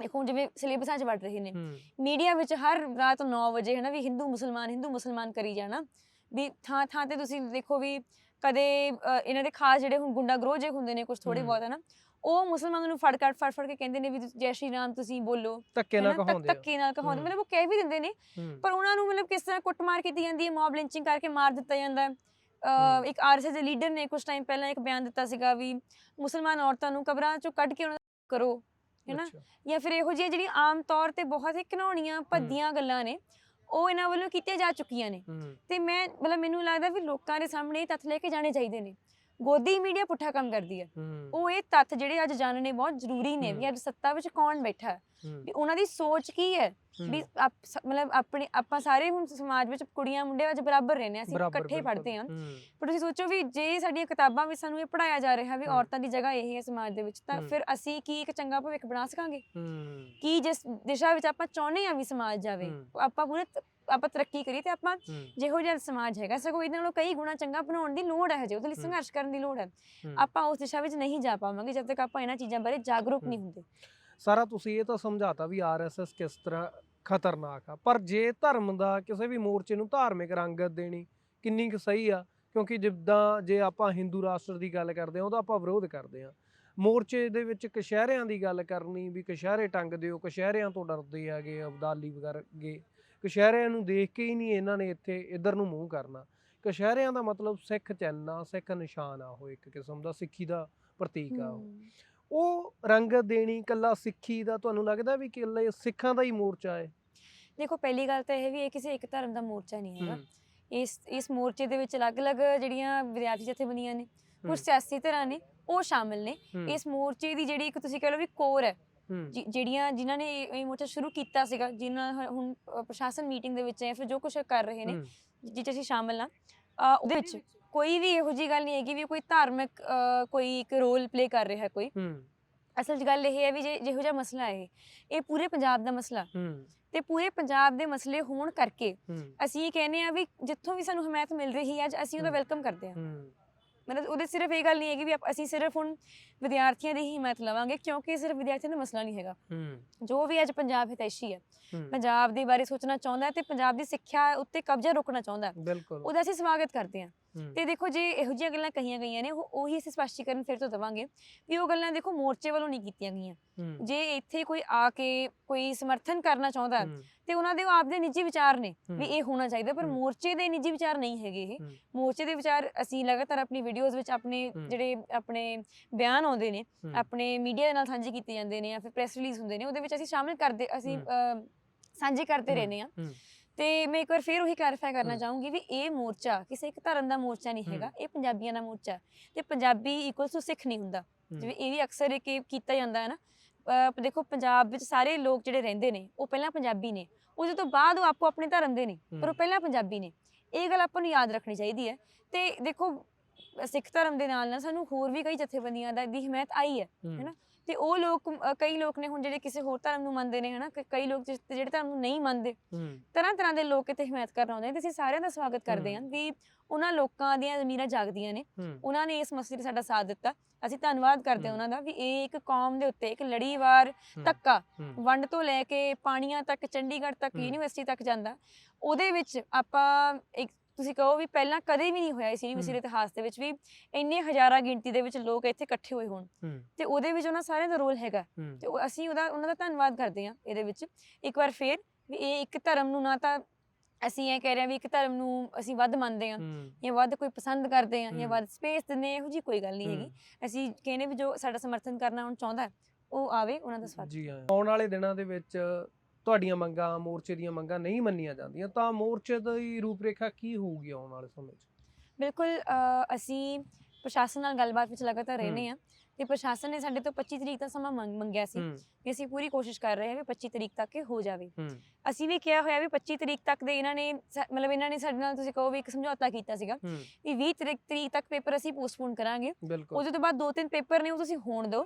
ਦੇਖੋ ਜਿਵੇਂ ਸਿਲੇਬਸਾਂ 'ਚ ਵੜ ਰਹੇ ਨੇ ਮੀਡੀਆ ਵਿੱਚ ਹਰ ਰਾਤ 9 ਵਜੇ ਹੈ ਨਾ ਵੀ ਹਿੰਦੂ ਮੁਸਲਮਾਨ ਹਿੰਦੂ ਮੁਸਲਮਾਨ ਕਰੀ ਜਾਣਾ। ਵੀ ਥਾਂ ਥਾਂ ਤੇ ਤੁਸੀਂ ਦੇਖੋ ਵੀ ਕਦੇ ਇਹਨਾਂ ਦੇ ਖਾਸ ਜਿਹੜੇ ਹੁਣ ਗੁੰਡਾ ਗਰੋਹ ਜੇ ਹੁੰਦੇ ਨੇ ਕੁਝ ਥੋੜੇ। ਬਹੁਤ ਹੈ ਨਾ ਉਹ ਮੁਸਲਮਾਨਾਂ ਨੂੰ ਫੜ ਕੱਟ ਫੜ ਫੜ ਕੇ ਕਹਿੰਦੇ ਨੇ ਵੀ ਜੈ ਸ਼੍ਰੀ ਰਾਮ ਤੁਸੀਂ ਬੋਲੋ
ਧੱਕੇ ਨਾਲ ਕਹਾਉਂਦੇ
ਧੱਕੇ ਨਾਲ ਕਹਾਉਂਦੇ। ਮਤਲਬ ਉਹ ਕਹਿ ਵੀ ਦਿੰਦੇ ਨੇ ਪਰ ਉਹਨਾਂ ਨੂੰ ਮਤਲਬ ਕਿਸ ਤਰ੍ਹਾਂ ਕੁੱਟਮਾਰ ਕੀਤੀ ਜਾਂਦੀ ਹੈ ਮੌਬ ਲਿੰਚਿੰਗ ਕਰਕੇ ਮਾਰ ਦਿੱਤਾ ਜਾਂਦਾ ਹੈ ਇੱਕ ਆਰਐਸਐਸ ਦੇ ਲੀਡਰ ਨੇ ਕੁਝ ਟਾਈਮ ਪਹਿਲਾਂ ਇੱਕ ਬਿਆਨ ਦਿੱਤਾ ਸੀਗਾ ਵੀ ਮੁਸਲਮਾਨ ਔਰਤਾਂ ਨੂੰ ਕਬਰਾਂ ਚੋਂ ਕੱਢ ਕੇ ਉਹਨਾਂ ਕਰੋ ਹੈਨਾ। ਜਾਂ ਫਿਰ ਇਹੋ ਜਿਹੀਆਂ ਜਿਹੜੀਆਂ ਆਮ ਤੌਰ ਤੇ ਬਹੁਤ ਹੀ ਘਿਨਾਉਣੀਆਂ ਭੱਦੀਆਂ ਗੱਲਾਂ ਨੇ ਉਹ ਇਹਨਾਂ ਵੱਲੋਂ ਕੀਤੀਆਂ ਜਾ ਚੁੱਕੀਆਂ ਨੇ। ਤੇ ਮੈਂ ਮਤਲਬ ਮੈਨੂੰ ਲੱਗਦਾ ਵੀ ਲੋਕਾਂ ਦੇ ਸਾਹਮਣੇ ਇਹ ਤੱਥ ਲੈ ਕੇ ਜਾਣੇ ਚਾਹੀਦੇ ਨੇ। ਗੋਦੀ ਮੀਡੀਆ ਪੁੱਠਾ ਕੰਮ ਕਰਦੀ ਹੈ। ਉਹ ਇਹ ਤੱਥ ਜਿਹੜੇ ਅੱਜ ਜਾਣਨੇ ਬਹੁਤ ਜ਼ਰੂਰੀ ਨੇ ਵੀ। ਅੱਜ ਸੱਤਾ ਵਿੱਚ ਕੌਣ ਬੈਠਾ ਵੀ ਉਹਨਾਂ ਦੀ ਸੋਚ ਕੀ ਹੈ? ਵੀ ਮਤਲਬ ਆਪਣੇ ਆਪਾਂ ਸਾਰੇ ਹੁਣ ਸਮਾਜ ਵਿੱਚ ਕੁੜੀਆਂ ਮੁੰਡੇ ਅੱਜ ਬਰਾਬਰ ਰਹਿੰਦੇ ਹਾਂ ਅਸੀਂ ਇਕੱਠੇ। ਪੜ੍ਹਦੇ ਹਾਂ। ਪਰ ਤੁਸੀਂ ਸੋਚੋ ਵੀ ਜੇ ਸਾਡੀਆਂ ਕਿਤਾਬਾਂ ਵਿੱਚ ਸਾਨੂੰ ਇਹ ਪੜਾਇਆ ਜਾ ਰਿਹਾ ਵੀ। ਔਰਤਾਂ ਦੀ ਜਗ੍ਹਾ ਇਹ ਹੈ ਸਮਾਜ ਦੇ ਵਿੱਚ ਤਾਂ। ਫਿਰ ਅਸੀਂ ਕੀ ਇੱਕ ਚੰਗਾ ਭਵਿੱਖ ਬਣਾ ਸਕਾਂਗੇ? ਕੀ ਜਿਸ ਦਿਸ਼ਾ ਵਿੱਚ ਆਪਾਂ ਚਾਹੁੰਦੇ ਆ ਵੀ ਸਮਾਜ ਜਾਵੇ। ਆਪਾਂ ਪੂਰੇ ਆਪਾਂ ਤਰੱਕੀ ਕਰੀਏ ਤੇ ਆਪਾਂ
ਹੂੰ
ਜਿਹੋ ਜਿਹਾ ਸਮਾਜ ਹੈਗਾ ਸਗੋਂ ਇਹਦੇ ਨਾਲੋਂ ਕਈ ਗੁਣਾ ਚੰਗਾ ਬਣਾਉਣ ਦੀ ਲੋੜ ਹੈ ਜੇ ਉਹਦੇ ਲਈ। ਸੰਘਰਸ਼ ਕਰਨ ਦੀ ਲੋੜ ਹੈ
ਹੂੰ।
ਆਪਾਂ ਉਸ ਦਿਸ਼ਾ ਵਿੱਚ ਨਹੀਂ ਜਾ ਪਾਵਾਂਗੇ ਜਦ ਤੱਕ ਆਪਾਂ ਇਹਨਾਂ ਚੀਜ਼ਾਂ ਬਾਰੇ ਜਾਗਰੂਕ ਨਹੀਂ। ਹੁੰਦੇ
ਸਾਰਾ ਤੁਸੀਂ ਇਹ ਤਾਂ ਸਮਝਾਤਾ ਵੀ ਆਰਐਸਐਸ ਕਿਸ ਤਰ੍ਹਾਂ ਖਤਰਨਾਕ ਆ ਪਰ ਜੇ ਧਰਮ ਦਾ ਕਿਸੇ ਵੀ ਮੋਰਚੇ ਨੂੰ ਧਾਰਮਿਕ ਰੰਗਤ ਦੇਣੀ ਕਿੰਨੀ ਕੁ ਸਹੀ ਆ ਕਿਉਂਕਿ ਜਿੱਦਾਂ ਜੇ ਆਪਾਂ ਹਿੰਦੂ ਰਾਸ਼ਟਰ ਦੀ ਗੱਲ ਕਰਦੇ ਆ ਉਹਦਾ ਆਪਾਂ ਵਿਰੋਧ ਕਰਦੇ ਆ ਮੋਰਚੇ ਦੇ ਵਿੱਚ ਕਸ਼ਹਿਰਿਆਂ ਦੀ ਗੱਲ ਕਰਨੀ ਵੀ ਕਸ਼ਹਿਰੇ ਟੰਗ ਦਿਓ ਕਸ਼ਹਿਰਿਆਂ ਤੋਂ ਡਰਦੇ ਆਗੇ ਅਬਦਾਲੀ ਵਗੈਰਾ ਕਸ਼ਹਿਰਿਆਂ ਨੂੰ ਦੇਖ ਕੇ ਹੀ ਨਹੀਂ ਇਹਨਾਂ ਨੇ ਇੱਥੇ ਇਧਰ ਨੂੰ ਮੂੰਹ ਕਰਨਾ। ਕਸ਼ਹਿਰਿਆਂ ਦਾ ਮਤਲਬ ਸਿੱਖ ਚਿੰਨ੍ਹ ਆ ਸਿੱਖ ਨਿਸ਼ਾਨ ਆ ਉਹ ਇੱਕ ਕਿਸਮ ਦਾ ਸਿੱਖੀ ਦਾ ਪ੍ਰਤੀਕ ਆ ਉਹ। ਰੰਗਤ ਦੇਣੀ ਕੱਲਾ ਸਿੱਖੀ ਦਾ ਤੁਹਾਨੂੰ ਲੱਗਦਾ ਵੀ ਕੱਲੇ ਸਿੱਖਾਂ ਦਾ ਹੀ ਮੋਰਚਾ ਹੈ?
ਦੇਖੋ ਪਹਿਲੀ ਗੱਲ ਤਾਂ ਇਹ ਵੀ ਇਹ ਕਿਸੇ ਇੱਕ ਧਰਮ ਦਾ ਮੋਰਚਾ ਨਹੀਂ ਹੈਗਾ। ਇਸ ਇਸ ਮੋਰਚੇ ਦੇ ਵਿੱਚ ਅਲੱਗ-ਅਲੱਗ ਜਿਹੜੀਆਂ ਵਿਦਿਆਰਥੀ ਜਥੇਬੰਦੀਆਂ ਨੇ ਕੁਝ ਸਿਆਸੀ ਧਿਰਾਂ ਨੇ ਉਹ ਸ਼ਾਮਿਲ ਨੇ। ਇਸ ਮੋਰਚੇ ਦੀ ਜਿਹੜੀ ਇੱਕ ਤੁਸੀਂ ਕਹ ਲਓ ਵੀ ਕੋਰ ਹੂੰ, ਜਿ- ਜਿਹੜੀਆਂ ਜਿਨ੍ਹਾਂ ਨੇ ਇਹ ਇਹ ਮੋਰਚਾ ਸ਼ੁਰੂ ਕੀਤਾ ਸੀਗਾ ਜਿਨ੍ਹਾਂ ਹੁਣ ਅ, ਪ੍ਰਸ਼ਾਸਨ ਮੀਟਿੰਗ ਦੇ ਵਿੱਚ ਹੈ ਫਿਰ ਜੋ ਕੁਝ ਕਰ ਰਹੇ ਨੇ ਜਿਹ 'ਚ ਅਸੀਂ ਸ਼ਾਮਿਲ ਹਾਂ। ਅ, ਉਹਦੇ ਵਿੱਚ ਕੋਈ ਵੀ ਇਹੋ ਜੀ ਗੱਲ ਨਹੀਂ ਹੈਗੀ ਵੀ ਕੋਈ ਧਾਰਮਿਕ ਅ, ਕੋਈ ਇੱਕ ਰੋਲ ਪਲੇ ਕਰ ਰਿਹਾ ਹੈ ਕੋਈ।
ਹੂੰ,
ਅਸਲ 'ਚ ਗੱਲ ਇਹ ਹੈ ਵੀ ਜੇ ਜਿਹੋ ਜਿਹਾ ਮਸਲਾ ਹੈ ਇਹ ਪੂਰੇ ਪੰਜਾਬ ਦਾ ਮਸਲਾ।
ਹੂੰ,
ਤੇ ਪੂਰੇ ਪੰਜਾਬ ਦੇ ਮਸਲੇ ਹੋਣ ਕਰਕੇ
ਹੂੰ,
ਅਸੀਂ ਇਹ ਕਹਿੰਦੇ ਆ ਵੀ ਜਿੱਥੋਂ ਵੀ ਸਾਨੂੰ ਹਮਾਇਤ ਮਿਲ ਰਹੀ ਹੈ ਅੱਜ ਅਸੀਂ ਉਹਦਾ
ਹਮ।
ਵੈਲਕਮ ਕਰਦੇ ਹਾਂ।
ਹੂੰ,
ਮਤਲਬ ਉਹਦੇ ਸਿਰਫ ਇਹ ਗੱਲ ਨਹੀਂ ਹੈਗੀ ਵੀ ਅਸੀਂ ਸਿਰਫ ਹੁਣ ਵਿਦਿਆਰਥੀਆਂ ਦੀ ਹੀ ਹਿਮਾਇਤ ਲਵਾਂਗੇ ਕਿਉਂਕਿ ਸਿਰਫ ਵਿਦਿਆਰਥੀਆਂ ਦਾ ਮਸਲਾ ਨਹੀਂ ਹੈਗਾ। ਜੋ ਵੀ ਅੱਜ ਪੰਜਾਬ ਹਿਤੈਸ਼ੀ ਹੈ। ਪੰਜਾਬ ਦੇ ਬਾਰੇ ਸੋਚਣਾ ਚਾਹੁੰਦਾ ਹੈ ਤੇ ਪੰਜਾਬ ਦੀ ਸਿੱਖਿਆ ਉੱਤੇ ਕਬਜ਼ਾ ਰੋਕਣਾ ਚਾਹੁੰਦਾ ਹੈ।
ਬਿਲਕੁਲ।
ਉਹਦਾ ਅਸੀਂ ਸਵਾਗਤ ਕਰਦੇ ਹੂੰ, ਤੇ ਦੇਖੋ ਜੇ ਇਹੋ ਜਿਹੀਆਂ ਗੱਲਾਂ ਕਹੀਆਂ ਗਈਆਂ ਨੇ ਉਹ ਉਹੀ ਅਸੀਂ ਸਪਸ਼ਟੀਕਰਨ ਫਿਰ ਤੋਂ ਦਵਾਂਗੇ ਵੀ ਉਹ ਗੱਲਾਂ ਦੇਖੋ ਮੋਰਚੇ ਵੱਲੋਂ ਨਹੀਂ ਕੀਤੀਆਂ ਗਈਆਂ। ਜੇ ਇੱਥੇ ਕੋਈ ਆ ਕੇ ਕੋਈ ਸਮਰਥਨ ਕਰਨਾ ਚਾਹੁੰਦਾ ਤੇ ਉਹਨਾਂ ਦੇ ਆਪਦੇ ਨਿੱਜੀ ਵਿਚਾਰ ਨੇ ਵੀ ਇਹ ਹੋਣਾ ਚਾਹੀਦਾ ਪਰ। ਮੋਰਚੇ ਦੇ ਨਿੱਜੀ ਵਿਚਾਰ ਨਹੀਂ ਹੈਗੇ ਇਹ। ਮੋਰਚੇ ਦੇ ਵਿਚਾਰ ਅਸੀਂ ਲਗਾਤਾਰ ਆਪਣੀ ਵੀਡੀਓਜ਼ ਵਿੱਚ ਆਪਣੇ। ਜਿਹੜੇ ਆਪਣੇ ਬਿਆਨ ਆਉਂਦੇ ਨੇ ਆਪਣੇ ਮੀਡੀਆ ਦੇ ਨਾਲ ਸਾਂਝੇ ਕੀਤੇ ਜਾਂਦੇ ਨੇ ਜਾਂ ਫਿਰ ਪ੍ਰੈਸ ਰਿਲੀਜ਼ ਹੁੰਦੇ ਨੇ ਉਹਦੇ ਵਿੱਚ ਅਸੀਂ ਸ਼ਾਮਿਲ ਕਰਦੇ ਅਸੀਂ ਸਾਂਝੇ ਕਰਦੇ ਰਹਿੰਦੇ ਆ ਤੇ ਮੈਂ ਇੱਕ ਵਾਰ ਫਿਰ ਉਹੀ ਕਲੈਰੀਫਾਈ ਕਰਨਾ। ਚਾਹੂੰਗੀ ਵੀ ਇਹ ਮੋਰਚਾ ਕਿਸੇ ਇੱਕ ਧਰਮ ਦਾ ਮੋਰਚਾ ਨਹੀਂ। ਹੈਗਾ ਇਹ ਪੰਜਾਬੀਆਂ ਦਾ ਮੋਰਚਾ ਤੇ ਪੰਜਾਬੀ ਇਕੁਅਲਸ ਟੂ ਸਿੱਖ ਨਹੀਂ ਹੁੰਦਾ ਜਿਵੇਂ ਇਹ ਵੀ ਅਕਸਰ ਇਹ ਕਿ- ਕੀਤਾ ਜਾਂਦਾ ਹੈ ਨਾ ਦੇਖੋ ਪੰਜਾਬ ਵਿੱਚ ਸਾਰੇ ਲੋਕ ਜਿਹੜੇ ਰਹਿੰਦੇ ਨੇ ਉਹ ਪਹਿਲਾਂ ਪੰਜਾਬੀ ਨੇ ਉਹਦੇ ਤੋਂ ਬਾਅਦ ਉਹ ਆਪੋ ਆਪਣੇ ਧਰਮ ਦੇ ਨੇ ਪਰ ਉਹ। ਪਹਿਲਾਂ ਪੰਜਾਬੀ ਨੇ ਇਹ ਗੱਲ ਆਪਾਂ ਨੂੰ ਯਾਦ ਰੱਖਣੀ ਚਾਹੀਦੀ ਹੈ ਤੇ ਦੇਖੋ ਸਿੱਖ ਧਰਮ ਦੇ ਨਾਲ ਨਾਲ ਸਾਨੂੰ ਹੋਰ ਵੀ ਕਈ ਜਥੇਬੰਦੀਆਂ ਦਾ ਦੀ ਹਮਾਇਤ ਆਈ ਹੈ ਹੈਨਾ? ਤੇ ਉਹ ਲੋਕ ਕਈ ਲੋਕ ਨੇ ਹੁਣ ਜਿਹੜੇ ਕਿਸੇ ਹੋਰ ਧਰਮ ਨੂੰ ਮੰਨਦੇ ਨੇ ਹਨਾ ਕਈ ਲੋਕ ਜਿਹੜੇ ਧਰਮ ਨੂੰ ਨਹੀਂ ਮੰਨਦੇ ਤਰ੍ਹਾਂ ਤਰ੍ਹਾਂ ਦੇ ਲੋਕ ਇੱਥੇ ਹਮਾਇਤ ਕਰਨ ਆਉਂਦੇ ਨੇ। ਤੇ ਅਸੀਂ ਸਾਰਿਆਂ ਦਾ ਸਵਾਗਤ ਕਰਦੇ ਹਾਂ। ਵੀ ਉਹਨਾਂ ਲੋਕਾਂ ਦੀਆਂ ਜ਼ਮੀਰਾਂ ਜਾਗਦੀਆਂ ਨੇ। ਉਹਨਾਂ ਨੇ ਇਸ ਮਸਲੇ 'ਤੇ ਸਾਡਾ ਸਾਥ ਦਿੱਤਾ। ਅਸੀਂ ਧੰਨਵਾਦ ਕਰਦੇ ਹਾਂ। ਉਹਨਾਂ ਦਾ ਵੀ ਇਹ ਇੱਕ ਕੌਮ ਦੇ ਉੱਤੇ ਇੱਕ ਲੜੀਵਾਰ
ਹੂੰ।
ਵੰਡ ਤੋਂ ਲੈ ਕੇ ਪਾਣੀਆਂ ਤੱਕ ਚੰਡੀਗੜ੍ਹ ਤੱਕ। ਯੂਨੀਵਰਸਿਟੀ ਤੱਕ ਜਾਂਦਾ। ਉਹਦੇ ਵਿੱਚ ਆਪਾਂ ਇੱਕ ਤੁਸੀਂ ਕਹੋ ਵੀ ਪਹਿਲਾਂ ਕਦੇ ਵੀ ਨਹੀਂ ਹੋਇਆ ਇਸ ਯੂਨੀਵਰਸਿਟੀ ਦੇ ਇਤਿਹਾਸ ਦੇ ਵਿੱਚ ਵੀ ਇੰਨੇ ਹਜ਼ਾਰਾਂ ਗਿਣਤੀ ਦੇ ਵਿੱਚ ਲੋਕ ਇੱਥੇ ਇਕੱਠੇ ਹੋਏ ਹੋਣ। ਤੇ ਉਹਦੇ ਵਿੱਚ ਉਹਨਾਂ ਸਾਰਿਆਂ ਦਾ ਰੋਲ ਹੈਗਾ। ਤੇ ਉਹ- ਅਸੀਂ ਉਹਦਾ ਉਹਨਾਂ ਦਾ ਧੰਨਵਾਦ ਕਰਦੇ ਹਾਂ ਇਹਦੇ ਵਿੱਚ। ਇੱਕ ਵਾਰ ਫੇਰ ਵੀ ਇਹ ਇੱਕ ਧਰਮ ਨੂੰ ਨਾ ਤਾਂ ਅਸੀਂ ਇਹ ਕਹਿ ਰਹੇ ਹਾਂ ਵੀ ਇੱਕ ਧਰਮ ਨੂੰ ਅਸੀਂ ਵੱਧ ਮੰਨਦੇ ਹਾਂ ਜਾਂ ਵੱਧ ਕੋਈ ਪਸੰਦ ਕਰਦੇ ਹਾਂ ਜਾਂ
ਹਮ।
ਵੱਧ ਸਪੇਸ ਦਿੰਦੇ ਇਹੋ ਜੀ ਕੋਈ ਗੱਲ ਨਹੀਂ ਹੈਗੀ। ਅਸੀਂ ਕਹਿੰਦੇ ਵੀ ਜੋ ਸਾਡਾ ਸਮਰਥਨ ਕਰਨਾ ਹੁਣ ਚਾਹੁੰਦਾ ਹੈ, ਉਹ ਆਵੇ ਉਹਨਾਂ ਦਾ ਸਵਾਗਤ।
ਜੀ ਹਾਂ। ਆਉਣ ਵਾਲੇ ਦਿਨਾਂ ਦੇ ਵਿੱਚ ਤੁਹਾਡੀਆਂ ਮੰਗਾਂ ਮੋਰਚੇ ਦੀਆਂ ਮੰਗਾਂ ਨਹੀਂ ਮੰਨੀਆਂ ਜਾਂਦੀਆਂ ਤਾਂ ਮੋਰਚੇ ਦੀ ਰੂਪਰੇਖਾ ਕੀ ਹੋਊਗੀ ਆਉਣ ਵਾਲੇ ਸਮੇਂ 'ਚ?
ਬਿਲਕੁਲ ਅ, ਅਸੀਂ ਪ੍ਰਸ਼ਾਸਨ ਨਾਲ ਗੱਲਬਾਤ ਵਿੱਚ ਲਗਾਤਾਰ ਰਹਿੰਦੇ ਹਾਂ। ਤੇ ਪ੍ਰਸ਼ਾਸਨ ਨੇ ਸਾਡੇ ਤੋਂ 25 ਤਰੀਕ ਦਾ ਸਮਾਂ ਮੰਗ- ਮੰਗਿਆ ਸੀ ਕਿ ਅਸੀਂ ਪੂਰੀ ਕੋਸ਼ਿਸ਼ ਕਰ ਰਹੇ ਹਾਂ ਵੀ 25 ਤਰੀਕ ਤੱਕ ਇਹ ਹੋ ਜਾਵੇ। ਅਸੀਂ ਵੀ ਕਿਹਾ ਹੋਇਆ ਵੀ 25 ਤਰੀਕ ਤੱਕ ਦੇ ਇਹਨਾਂ ਨੇ ਮਤਲਬ ਇਹਨਾਂ ਨੇ ਸਾਡੇ ਨਾਲ ਤੁਸੀਂ ਕਹੋ ਵੀ ਇੱਕ ਸਮਝੌਤਾ ਕੀਤਾ ਸੀਗਾ ਵੀ 20 ਤਰੀਕ ਤਰੀਕ ਤੱਕ ਪੇਪਰ ਅਸੀਂ ਪੋਸਟਪੋਨ ਕਰਾਂਗੇ। ਉਹਦੇ ਤੋਂ ਬਾਅਦ ਦੋ ਤਿੰਨ ਪੇਪਰ ਨੇ ਉਹ ਤੁਸੀਂ ਹੋਣ ਦਿਓ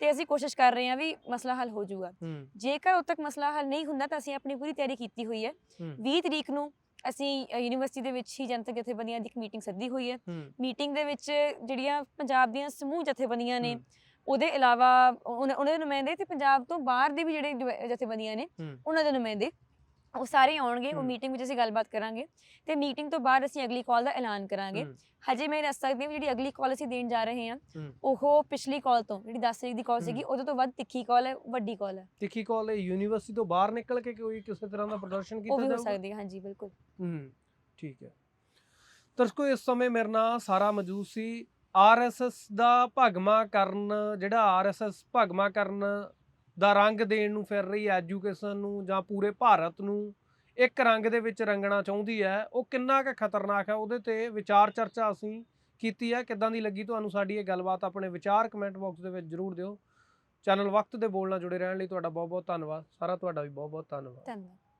ਤੇ ਅਸੀਂ ਕੋਸ਼ਿਸ਼ ਕਰ ਰਹੇ ਹਾਂ ਵੀ ਮਸਲਾ ਹੱਲ ਹੋ ਜਾਊਗਾ। ਜੇਕਰ ਉਦ ਤੱਕ ਮਸਲਾ ਹੱਲ ਨਹੀਂ ਹੁੰਦਾ ਤਾਂ ਅਸੀਂ ਆਪਣੀ ਪੂਰੀ ਤਿਆਰੀ ਕੀਤੀ ਹੋਈ ਹੂੰ। 20 ਤਰੀਕ ਨੂੰ ਅਸੀਂ ਯੂਨੀਵਰਸਿਟੀ ਦੇ ਵਿੱਚ ਹੀ ਜਨਤਕ ਜਥੇਬੰਦੀਆਂ ਦੀ ਇੱਕ ਮੀਟਿੰਗ ਸੱਦੀ ਹੋਈ ਹੈ। ਮੀਟਿੰਗ ਦੇ ਵਿੱਚ ਜਿਹੜੀਆਂ ਪੰਜਾਬ ਦੀਆਂ ਸਮੂਹ ਜਥੇਬੰਦੀਆਂ ਨੇ ਉਹਦੇ ਇਲਾਵਾ ਉਹਨਾਂ ਦੇ ਨੁਮਾਇੰਦੇ ਤੇ ਪੰਜਾਬ ਤੋਂ ਬਾਹਰ ਦੇ ਵੀ ਜਿਹੜੇ ਜਥੇਬੰਦੀਆਂ ਨੇ ਉਹਨਾਂ ਦੇ ਨੁਮਾਇੰਦੇ ਉਹ ਸਾਰੇ ਆਉਣਗੇ ਉਹ
ਹੂੰ।
ਮੀਟਿੰਗ ਵਿੱਚ ਅਸੀਂ ਗੱਲਬਾਤ ਕਰਾਂਗੇ ਤੇ ਮੀਟਿੰਗ ਤੋਂ ਬਾਅਦ ਅਸੀਂ ਅਗਲੀ ਕਾਲ ਦਾ ਐਲਾਨ ਕਰਾਂਗੇ।
ਹੂੰ,
ਹਜੇ ਮੈਂ ਦੱਸ ਸਕਦੀ ਹਾਂ ਵੀ ਜਿਹੜੀ ਅਗਲੀ ਕਾਲ ਅਸੀਂ ਦੇਣ ਜਾ ਰਹੇ ਹਾਂ
ਹੂੰ।
ਉਹ ਪਿਛਲੀ ਕਾਲ ਤੋਂ ਜਿਹੜੀ 10 ਤਰੀਕ ਦੀ ਕਾਲ
ਹੂੰ।
ਸੀਗੀ ਉਹਦੇ ਤੋਂ ਵੱਧ ਤਿੱਖੀ ਕਾਲ ਹੈ ਵੱਡੀ ਕਾਲ ਹੈ।
ਤਿੱਖੀ ਕਾਲ ਯੂਨੀਵਰਸਿਟੀ ਤੋਂ ਬਾਹਰ ਨਿਕਲ ਕੇ ਕੋਈ ਕਿਸੇ ਤਰ੍ਹਾਂ ਦਾ ਪ੍ਰਦਰਸ਼ਨ
ਉਹ
ਕੀਤਾ
ਵੀ ਹੋ
ਜਾਊਗਾ?
ਸਕਦੀ ਹੈ ਹਾਂਜੀ ਬਿਲਕੁਲ।
ਹੂੰ ਠੀਕ ਹੈ। ਦਰਸ਼ਕੋ ਇਸ ਸਮੇਂ ਮੇਰੇ ਨਾਲ ਸਾਰਾ ਮੌਜੂਦ ਸੀ। ਆਰਐਸਐਸ ਦਾ ਭਗਮਾ ਕਰਨ ਜਿਹੜਾ ਆਰਐਸਐਸ ਭਗਮਾ ਕਰਨ ਦਾ ਰੰਗ ਦੇਣ ਨੂੰ ਫਿਰ ਰਹੀ ਹੈ ਐਜੂਕੇਸ਼ਨ ਨੂੰ ਜਾਂ ਪੂਰੇ ਭਾਰਤ ਨੂੰ, ਇੱਕ ਰੰਗ ਦੇ ਵਿੱਚ ਰੰਗਣਾ ਚਾਹੁੰਦੀ ਹੈ, ਉਹ ਕਿੰਨਾ ਕੁ ਖਤਰਨਾਕ ਹੈ, ਉਹਦੇ ਤੇ ਵਿਚਾਰ ਚਰਚਾ ਅਸੀਂ ਕੀਤੀ ਹੈ, ਕਿੱਦਾਂ ਦੀ ਲੱਗੀ ਤੁਹਾਨੂੰ ਸਾਡੀ ਇਹ ਗੱਲਬਾਤ, ਆਪਣੇ ਵਿਚਾਰ ਕਮੈਂਟ ਬਾਕਸ ਦੇ ਵਿੱਚ ਜਰੂਰ ਦਿਓ। ਚੈਨਲ ਵਕਤ ਦੇ ਬੋਲ ਨਾਲ ਜੁੜੇ ਰਹਿਣ ਲਈ ਤੁਹਾਡਾ ਬਹੁਤ ਬਹੁਤ ਧੰਨਵਾਦ, ਸਾਰਾ ਤੁਹਾਡਾ ਵੀ ਬਹੁਤ ਬਹੁਤ ਧੰਨਵਾਦ।
ਧੰਨਵਾਦ।